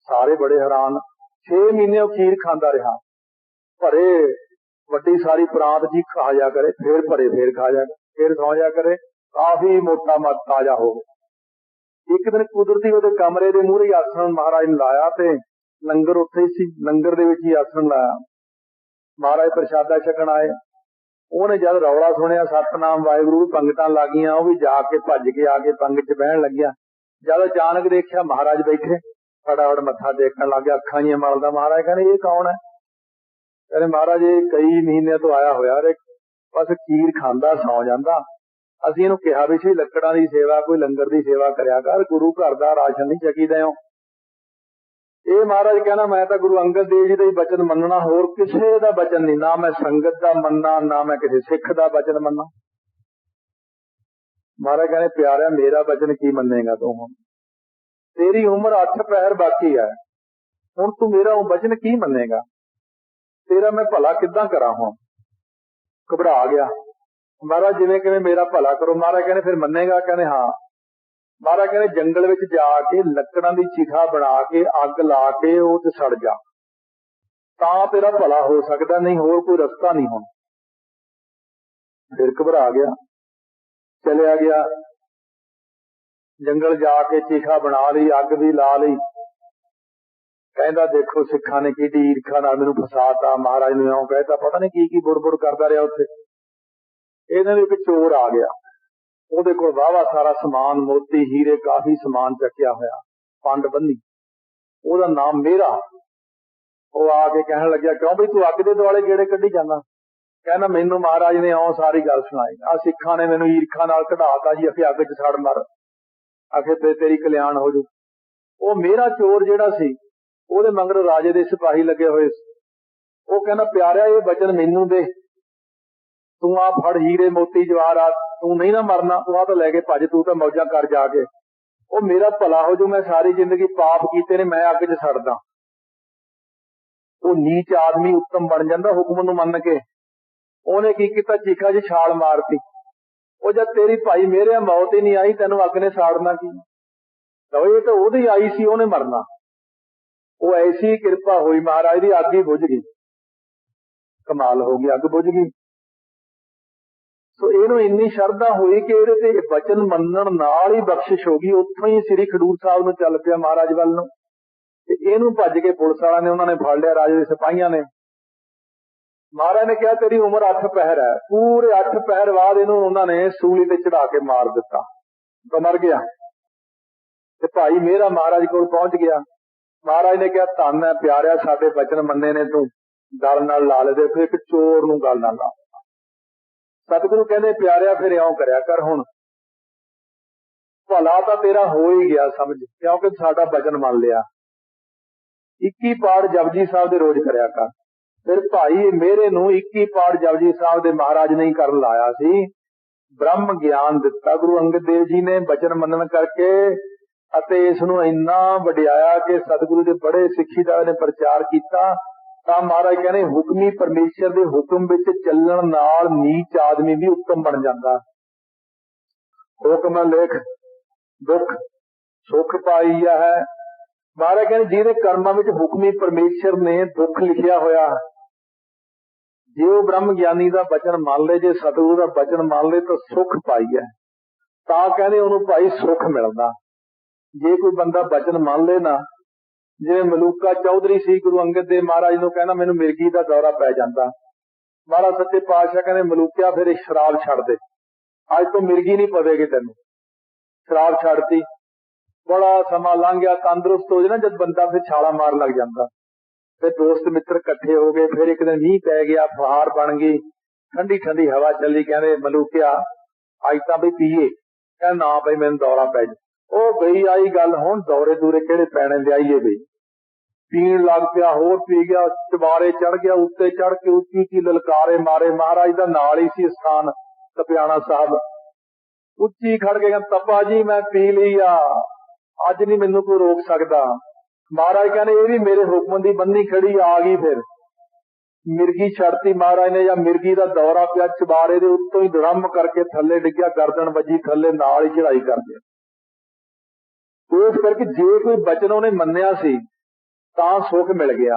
ਸਾਰੇ ਬੜੇ ਹੈਰਾਨ। 6 ਮਹੀਨੇ ਉਹ ਖੀਰ ਖਾਂਦਾ ਰਿਹਾ। ਭਰੇ, ਵੱਡੀ ਸਾਰੀ ਪ੍ਰਾਂਤ ਜੀ ਖਾ ਜਾ ਕਰੇ, ਫੇਰ ਭਰੇ, ਫੇਰ ਖਾ ਜਾ ਫੇਰ ਸੌ ਜਾ ਕਰੇ, ਕਾਫੀ ਮੋਟਾ ਮਤ ਤਾਜ਼ਾ ਹੋ ਗਿਆ। ਇੱਕ ਦਿਨ ਕੁਦਰਤੀ ਉਹਦੇ ਕਮਰੇ ਦੇ ਮੂਹਰੇ ਆਸਣ ਮਹਾਰਾਜ ਨੇ ਲਾਇਆ ਤੇ ਲੰਗਰ ਉੱਥੇ ਹੀ ਸੀ, ਲੰਗਰ ਦੇ ਵਿੱਚ ਹੀ ਆਸਣ ਲਾਇਆ। ਮਹਾਰਾਜ ਪ੍ਰਸ਼ਾਦਾ ਛਕਣ ਆਏ। ਉਹਨੇ ਜਦ ਰੌਲਾ ਸੁਣਿਆ, ਸਤਨਾਮ ਵਾਹਿਗੁਰੂ, ਪੰਗਤਾਂ ਲੱਗੀਆਂ, ਉਹ ਵੀ ਜਾ ਕੇ ਭੱਜ ਕੇ ਆ ਕੇ ਪੰਗਤ 'ਚ ਬਹਿਣ ਲੱਗਿਆ। ਜਦ ਅਚਾਨਕ ਦੇਖਿਆ ਮਹਾਰਾਜ ਬੈਠੇ, ਫਟਾਫਟ ਮੱਥਾ ਟੇਕਣ ਲੱਗ ਗਿਆ, ਅੱਖਾਂ ਜੀਆਂ ਮਲਦਾ, ਮਹਾਰਾਜ ਕਹਿੰਦੇ, ਇਹ ਕੌਣ ਹੈ? ਕਹਿੰਦੇ, ਮਹਾਰਾਜ, ਇਹ ਕਈ ਮਹੀਨਿਆਂ ਤੋਂ ਆਇਆ ਹੋਇਆ ਰੇ ਬਸ ਖੀਰ ਖਾਂਦਾ, ਸੌ ਜਾਂਦਾ। ਅਸੀਂ ਇਹਨੂੰ ਕਿਹਾ ਵੀ ਸੀ ਲੱਕੜਾਂ ਦੀ ਸੇਵਾ, ਕੋਈ ਲੰਗਰ ਦੀ ਸੇਵਾ ਕਰਿਆ ਕਰ, ਗੁਰੂ ਘਰ ਦਾ ਰਾਸ਼ਨ ਨਹੀਂ ਚੱਕੀਦਾ ਹੋ ਇਹ ਮਹਾਰਾਜ ਕਹਿੰਦਾ, ਮੈਂ ਤਾਂ ਗੁਰੂ ਅੰਗਦ ਦੇਵ ਜੀ ਦਾ ਹੀ ਬਚਨ ਮੰਨਣਾ, ਹੋਰ ਕਿਸੇ ਦਾ ਬਚਨ ਨਹੀਂ। ਨਾ ਮੈਂ ਸੰਗਤ ਦਾ ਮੰਨਣਾ ਨਾ ਮੈਂ ਕਿਸੇ ਸਿੱਖ ਦਾ ਬਚਨ ਮੰਨਣਾ ਮਹਾਰਾਜ ਕਹਿੰਦੇ, ਪਿਆਰਿਆ, ਮੇਰਾ ਬਚਨ ਕੀ ਮੰਨੇਗਾ ਤੂੰ ਹੁਣ? ਤੇਰੀ ਉਮਰ 8 ਪਹਿਰ ਬਾਕੀ ਹੈ। ਹੁਣ ਤੂੰ ਮੇਰਾ ਉਹ ਬਚਨ ਕੀ ਮੰਨੇਗਾ? ਤੇਰਾ ਮੈਂ ਭਲਾ ਕਿੱਦਾਂ ਕਰਾਂ ਹੁਣ? ਘਬਰਾ ਗਿਆ। ਮਹਾਰਾਜ ਜਿਵੇਂ ਕਿਵੇਂ ਮੇਰਾ ਭਲਾ ਕਰੋ। ਮਹਾਰਾਜ ਕਹਿੰਦੇ, ਫਿਰ ਮੰਨੇਗਾ, ਕਹਿੰਦੇ, ਹਾਂ। ਮਹਾਰਾਜ ਕਹਿੰਦੇ ਜੰਗਲ ਵਿੱਚ ਜਾ ਕੇ ਲੱਕੜਾਂ ਦੀ ਚਿਖਾ ਬਣਾ ਕੇ ਅੱਗ ਲਾ ਕੇ ਉਹ ਤੇ ਸੜ ਜਾ। ਤਾਂ ਤੇਰਾ ਭਲਾ ਹੋ ਸਕਦਾ, ਨਹੀਂ ਹੋਰ ਕੋਈ ਰਸਤਾ ਨਹੀਂ ਹੁਣ। ਫਿਰ ਘਬਰਾ ਗਿਆ, ਚਲਿਆ ਗਿਆ। ਜੰਗਲ ਜਾ ਕੇ ਚੀਖਾ ਬਣਾ ਲਈ, ਅੱਗ ਵੀ ਲਾ ਲਈ। ਕਹਿੰਦਾ, ਦੇਖੋ ਸਿੱਖਾਂ ਨੇ ਕਿਹੜੀ ਈਰਖਾ ਨਾਲ ਮੈਨੂੰ ਫਸਾਤਾ, ਮਹਾਰਾਜ ਨੂੰ ਇਉਂ ਕਹਿਤਾ। ਪਤਾ ਨਹੀਂ ਕੀ ਕੀ ਬੁੜਬੁੜ ਕਰਦਾ ਰਿਹਾ ਉੱਥੇ। ਇਹਨਾਂ ਦੇ ਇੱਕ ਚੋਰ ਆ ਗਿਆ। ਉਹਦੇ ਕੋਲ ਵਾਵਾ ਸਾਰਾ ਸਮਾਨ, ਮੋਤੀ, ਹੀਰੇ, ਕਾਫੀ ਸਮਾਨ ਚੱਕਿਆ ਹੋਇਆ, ਪੰਡ ਬੰਨੀ। ਉਹਦਾ ਨਾਮ ਮੇਰਾ। ਉਹ ਆ ਕੇ ਕਹਿਣ ਲੱਗਿਆ, ਕਿਉਂ ਬਈ ਤੂੰ ਅੱਗ ਦੇ ਦੁਆਲੇ ਗੇੜੇ ਕੱਢੀ ਜਾਂਦਾ? ਕਹਿੰਦਾ, ਮੈਨੂੰ ਮਹਾਰਾਜ ਨੇ ਆਉਂ ਸਾਰੀ ਗੱਲ ਸੁਣਾਈ। ਆ ਸਿੱਖਾਂ ਨੇ ਮੈਨੂੰ ਈਰਖਾ ਨਾਲ ਕਢਾਤਾ ਜੀ ਅਖੇ ਅੱਗ 'ਚ ਸੜ ਮਰ। ਅਖੇ ਤੇ ਤੇਰੀ ਕਲਿਆਣ ਹੋ ਜੂ। ਉਹ ਮੇਰਾ ਚੋਰ ਜਿਹੜਾ ਸੀ, ਉਹਦੇ ਮੰਗਰ ਰਾਜੇ ਦੇ ਸਿਪਾਹੀ ਲੱਗੇ ਹੋਏ ਸੀ। ਉਹ ਕਹਿੰਦਾ, ਪਿਆਰਿਆ, ਇਹ ਬਚਨ ਮੈਨੂੰ ਦੇ। ਤੂੰ ਆ ਫੜ, ਹੀਰੇ, ਮੋਤੀ ਜਵਾਹਰਾਤ ਤੂੰ ਨਹੀਂ ਨਾ ਮਰਨਾ, ਤੂੰ ਆ ਤਾਂ ਲੈ ਕੇ ਭੱਜ, ਤੂੰ ਤਾਂ ਮੌਜਾਂ ਕਰ ਜਾ ਕੇ। ਉਹ ਮੇਰਾ ਭਲਾ ਹੋ ਜੂ ਮੈਂ ਸਾਰੀ ਜ਼ਿੰਦਗੀ ਪਾਪ ਕੀਤੇ ਨੇ, ਮੈਂ ਅੱਗ 'ਚ ਸੜਦਾ। ਉਹ ਨੀਚ ਆਦਮੀ ਉੱਤਮ ਬਣ ਜਾਂਦਾ ਹੁਕਮ ਨੂੰ ਮੰਨ ਕੇ। ਉਹਨੇ ਕੀ ਕੀਤਾ? ਚੀਖਾ 'ਚ ਛਾਲ ਮਾਰਤੀ। ਉਹ ਜਦ ਤੇਰੀ ਭਾਈ ਮੇਰੇ ਮੌਤ ਹੀ ਨਹੀਂ ਆਈ, ਤੈਨੂੰ ਅੱਗ ਨੇ ਸਾੜਨਾ ਕੀ? ਲਓ ਇਹ ਤਾਂ ਉਹਦੀ ਆਈ ਸੀ, ਉਹਨੇ ਮਰਨਾ। ਉਹ ਐਸੀ ਕਿਰਪਾ ਹੋਈ ਮਹਾਰਾਜ ਦੀ, ਅੱਗ ਹੀ ਬੁਝ ਗਈ। ਕਮਾਲ ਹੋ ਗਈ, ਅੱਗ ਬੁਝ ਗਈ। ਸੋ ਇਹਨੂੰ ਇੰਨੀ ਸ਼ਰਧਾ ਹੋਈ ਕਿ ਇਹਦੇ ਤੇ ਬਚਨ ਮੰਨਣ ਨਾਲ ਹੀ ਬਖਸ਼ਿਸ਼ ਹੋ ਗਈ। ਉੱਥੋਂ ਹੀ ਸ੍ਰੀ ਖਡੂਰ ਸਾਹਿਬ ਨੂੰ ਚੱਲ ਪਿਆ ਮਹਾਰਾਜ ਵੱਲ ਨੂੰ। ਤੇ ਇਹਨੂੰ ਭੱਜ ਕੇ ਪੁਲਿਸ ਵਾਲਿਆਂ ਨੇ, ਉਹਨਾਂ ਨੇ ਫੜ ਲਿਆ, ਰਾਜੇ ਦੇ ਸਿਪਾਹੀਆਂ ਨੇ। ਮਹਾਰਾਜ ਨੇ ਕਿਹਾ, ਤੇਰੀ ਉਮਰ 8 ਪਹਿਰ ਹੈ। ਪੂਰੇ 8 ਪਹਿਰ ਬਾਅਦ ਇਹਨੂੰ ਉਹਨਾਂ ਨੇ ਸੂਲੀ ਤੇ ਚੜਾ ਕੇ ਮਾਰ ਦਿੱਤਾ। ਤਾਂ ਮਰ ਗਿਆ। ਤੇ ਭਾਈ ਮੇਰਾ ਮਹਾਰਾਜ ਕੋਲ ਪਹੁੰਚ ਗਿਆ। ਮਹਾਰਾਜ ਨੇ ਕਿਹਾ, ਧੰਨ ਹੈ ਪਿਆਰਿਆ, ਸਾਡੇ ਬਚਨ ਮੰਨੇ ਨੇ ਤੂੰ। ਗੱਲ ਨਾਲ ਲਾ ਲੈ ਦੇ, ਫਿਰ ਇੱਕ ਚੋਰ ਨੂੰ ਗੱਲ ਨਾਲ ਲਾ। ਸਤਿਗੁਰੂ ਕਹਿੰਦੇ, ਪਿਆਰਿਆ, ਫਿਰ ਇਉਂ ਕਰਿਆ ਕਰ ਹੁਣ। ਭਲਾ ਤਾਂ ਤੇਰਾ ਹੋ ਹੀ ਗਿਆ, ਸਮਝ। ਕਿਉਂਕਿ ਸਾਡਾ ਬਚਨ ਮੰਨ ਲਿਆ। 21 ਪਾੜ ਜਪਜੀ ਸਾਹਿਬ ਦੇ ਰੋਜ਼ ਕਰਿਆ ਕਰ। ਫਿਰ ਭਾਈ ਮੇਰੇ ਨੂੰ 21 ਪਾੜ ਜਪਜੀ ਸਾਹਿਬ ਦੇ ਮਹਾਰਾਜ ਨੇ ਹੀ ਕਰਨ ਲਾਇਆ ਸੀ। ਬ੍ਰਹਮ ਗਿਆਨ ਦਿੱਤਾ। ਗੁਰੂ ਅੰਗਦ ਦੇਵ ਜੀ ਨੇ ਬਚਨ ਮੰਨਣ ਕਰਕੇ ਅਤੇ ਇਸ ਨੂੰ ਇੰਨਾ ਵਡਿਆਇਆ ਕਿ ਸਤਿਗੁਰੂ ਦੇ ਬੜੇ ਸਿੱਖੀਦਾਰ ਨੇ ਪ੍ਰਚਾਰ ਕੀਤਾ। ਤਾਂ ਮਹਾਰਾਜ ਕਹਿੰਦੇ ਹੁਕਮੀ ਪਰਮੇਸ਼ਰ ਦੇ ਹੁਕਮ ਵਿੱਚ ਚੱਲਣ ਨਾਲ ਨੀਚ ਆਦਮੀ ਵੀ ਉੱਤਮ ਬਣ ਜਾਂਦਾ। ਹੁਕਮ, ਲੇਖ, ਦੁੱਖ, ਸੁਖ ਪਾਈਆ ਹੈ। ਮਹਾਰਾਜ ਕਹਿੰਦੇ ਜਿਹਦੇ ਕਰਮਾਂ ਵਿੱਚ ਹੁਕਮੀ ਪਰਮੇਸ਼ਰ ਨੇ ਦੁੱਖ ਲਿਖਿਆ ਹੋਇਆ ਜੇ ਉਹ ਬ੍ਰਹਮ ਗਿਆਨੀ ਦਾ ਬਚਨ ਮੰਨ ਲੇ, ਜੇ ਸਤਿਗੁਰੂ ਦਾ ਬਚਨ ਮੰਨ ਲੇ, ਤਾਂ ਸੁਖ ਪਾਈਆ ਤਾਂ ਕਹਿੰਦੇ ਉਹਨੂੰ ਭਾਈ ਸੁਖ ਮਿਲਦਾ। ਜੇ ਕੋਈ ਬੰਦਾ ਬਚਨ ਮੰਨ ਲੇ ਨਾ ਜਿਵੇਂ ਮਲੂਕਾ ਚੌਧਰੀ ਸੀ, ਗੁਰੂ ਅੰਗਦ ਦੇਵ ਮਹਾਰਾਜ ਨੂੰ ਕਹਿੰਦਾ ਮੈਨੂੰ ਮਿਰਗੀ ਦਾ ਦੌਰਾ ਪੈ ਜਾਂਦਾ। ਮਹਾਰਾਜ ਸੱਚੇ ਪਾਤਸ਼ਾਹ ਕਹਿੰਦੇ, ਮਲੂਕਿਆ ਫਿਰ ਇਹ ਸ਼ਰਾਬ ਛੱਡ ਦੇ। ਅੱਜ ਤੋਂ ਮਿਰਗੀ ਨਹੀਂ ਪਵੇਗੀ ਤੈਨੂੰ। ਸ਼ਰਾਬ ਛੱਡਤੀ। ਬੜਾ ਸਮਾਂ ਲੰਘ ਗਿਆ, ਤੰਦਰੁਸਤ ਹੋ ਜਾਣਾ, ਜਦ ਬੰਦਾ ਫਿਰ ਛਾਲਾ ਮਾਰ ਲੱਗ ਜਾਂਦਾ। ਫਿਰ ਦੋਸਤ ਮਿੱਤਰ ਇਕੱਠੇ ਹੋ ਗਏ, ਫਿਰ ਇੱਕ ਦਿਨ ਮੀਂਹ ਪੈ ਗਿਆ, ਫਹਾਰ ਬਣ ਗਈ। ਠੰਡੀ ਠੰਡੀ ਹਵਾ ਚੱਲੀ, ਕਹਿੰਦੇ, ਮਲੂਕਿਆ, ਅੱਜ ਤਾਂ ਬਈ ਪੀਏ। ਕਹਿੰਦਾ, ਨਾ ਬਈ, ਮੈਨੂੰ ਦੌਰਾ ਪੈ ਜਾ ਉਹ ਗਈ ਆਈ ਗੱਲ ਹੁਣ ਦੌਰੇ ਦੂਰੇ ਕਿਹੜੇ ਪੈਣੇ ਲਿਆਈਏ ਬਈ। ਪੀਣ ਲੱਗ ਪਿਆ, ਹੋਰ ਪੀ ਗਿਆ ਚਵਾਰੇ ਚੜ ਗਿਆ, ਉੱਤੇ ਚੜ ਕੇ ਉੱਚੀ ਉੱਚੀ ਲਲਕਾਰੇ ਮਾਰੇ, ਮਹਾਰਾਜ ਦਾ ਨਾਲ ਹੀ ਸੀ ਸਥਾਨ, ਤਪਿਆਣਾ ਸਾਹਿਬ। ਉੱਚੀ ਖੜ ਕੇ ਕਹਿੰਦਾ, ਤਪਾ ਜੀ, ਮੈਂ ਪੀ ਲਈ ਆ। ਅੱਜ ਨਹੀਂ ਮੈਨੂੰ ਕੋਈ ਰੋਕ ਸਕਦਾ। ਮਹਾਰਾਜ ਕਹਿੰਦੇ, ਇਹ ਵੀ ਮੇਰੇ ਹੁਕਮ ਦੀ ਬੰਨੀ ਖੜੀ ਆ ਗਈ ਫਿਰ। ਮਿਰਗੀ ਛੜਤੀ ਮਹਾਰਾਜ ਨੇ, ਜਾਂ ਮਿਰਗੀ ਦਾ ਦੌਰਾ ਪਿਆ, ਚਬਾਰੇ ਦੇ ਉੱਤੋਂ ਹੀ ਧੜਮ ਕਰਕੇ ਥੱਲੇ ਡਿੱਗਿਆ, ਗਰਦਨ ਵੱਜੀ, ਥੱਲੇ ਨਾਲ ਹੀ ਚੜਾਈ ਕਰ ਦਿਆ ਇਸ ਕਰਕੇ ਜੇ ਕੋਈ ਬਚਨ ਉਹਨੇ ਮੰਨਿਆ ਸੀ, ਤਾਂ ਸੁੱਖ ਮਿਲ ਗਿਆ।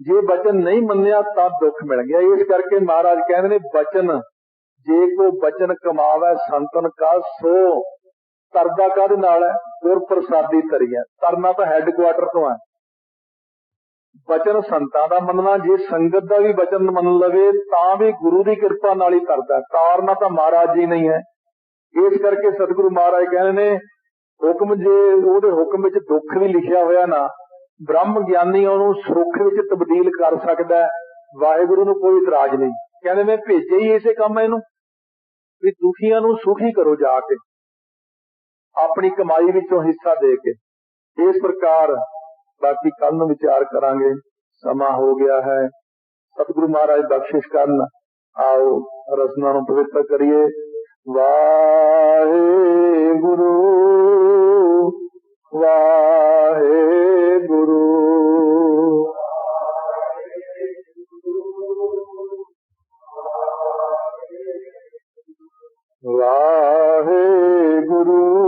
ਜੇ ਬਚਨ ਨਹੀਂ ਮੰਨਿਆ, ਤਾਂ ਦੁੱਖ ਮਿਲ ਗਿਆ। ਇਸ ਕਰਕੇ ਮਹਾਰਾਜ ਕਹਿੰਦੇ ਨੇ, ਬਚਨ, ਜੇ ਕੋ ਬਚਨ ਕਮਾਵੇ ਸੰਤਨ ਕਾ, ਸੋ ਤਰਦਾ ਕਾਹਦੇ ਨਾਲ ਹੈ? ਗੁਰ ਪ੍ਰਸਾਦੀ ਤਰੀਆ ਤਰਨਾ ਤਾਂ ਹੈੱਡਕੁਆਟਰ ਤੋਂ ਹੈ। ਬਚਨ ਸੰਤਾਂ ਦਾ ਮੰਨਣਾ, ਜੇ ਸੰਗਤ ਦਾ ਵੀ ਬਚਨ ਮੰਨ ਲਵੇ, ਤਾਂ ਵੀ ਗੁਰੂ ਦੀ ਕਿਰਪਾ ਨਾਲ ਹੀ ਕਰਦਾ ਤਾਰਨਾ ਤਾਂ ਮਹਾਰਾਜ ਜੀ ਨਹੀਂ ਹੈ। ਇਸ ਕਰਕੇ ਸਤਿਗੁਰੂ ਮਹਾਰਾਜ ਕਹਿੰਦੇ ਨੇ ਹੁਕਮ ਜੇ ਉਹਦੇ ਹੁਕਮ ਵਿੱਚ ਦੁੱਖ ਵੀ ਲਿਖਿਆ ਹੋਇਆ ਨਾ, ਬ੍ਰਹਮ ਗਿਆਨੀ ਉਹਨੂੰ ਸੁੱਖ ਵਿੱਚ ਤਬਦੀਲ ਕਰ ਸਕਦਾ ਹੈ, ਵਾਹਿਗੁਰੂ ਨੂੰ ਕੋਈ ਇਤਰਾਜ਼ ਨਹੀਂ। ਕਹਿੰਦੇ ਮੈਂ ਭੇਜੇ ਹੀ ਇਸੇ ਕੰਮ ਇਹਨੂੰ, ਵੀ ਦੁਖੀਆਂ ਨੂੰ ਸੁਖੀ ਕਰੋ ਜਾ ਕੇ, ਆਪਣੀ ਕਮਾਈ ਵਿੱਚੋਂ ਹਿੱਸਾ ਦੇ ਕੇ। ਇਸ ਪ੍ਰਕਾਰ ਬਾਕੀ ਕੱਲ ਨੂੰ ਵਿਚਾਰ ਕਰਾਂਗੇ, ਸਮਾਂ ਹੋ ਗਿਆ ਹੈ। ਸਤਿਗੁਰੂ ਮਹਾਰਾਜ ਬਖਸ਼ਿਸ਼ ਕਰਨ, ਆਓ ਰਸਨਾ ਨੂੰ ਪਵਿੱਤਰ ਕਰੀਏ। ਵਾਹਿਗੁਰੂ ਵਾਹਿਗੁਰੂ ਵਾਹਿਗੁਰੂ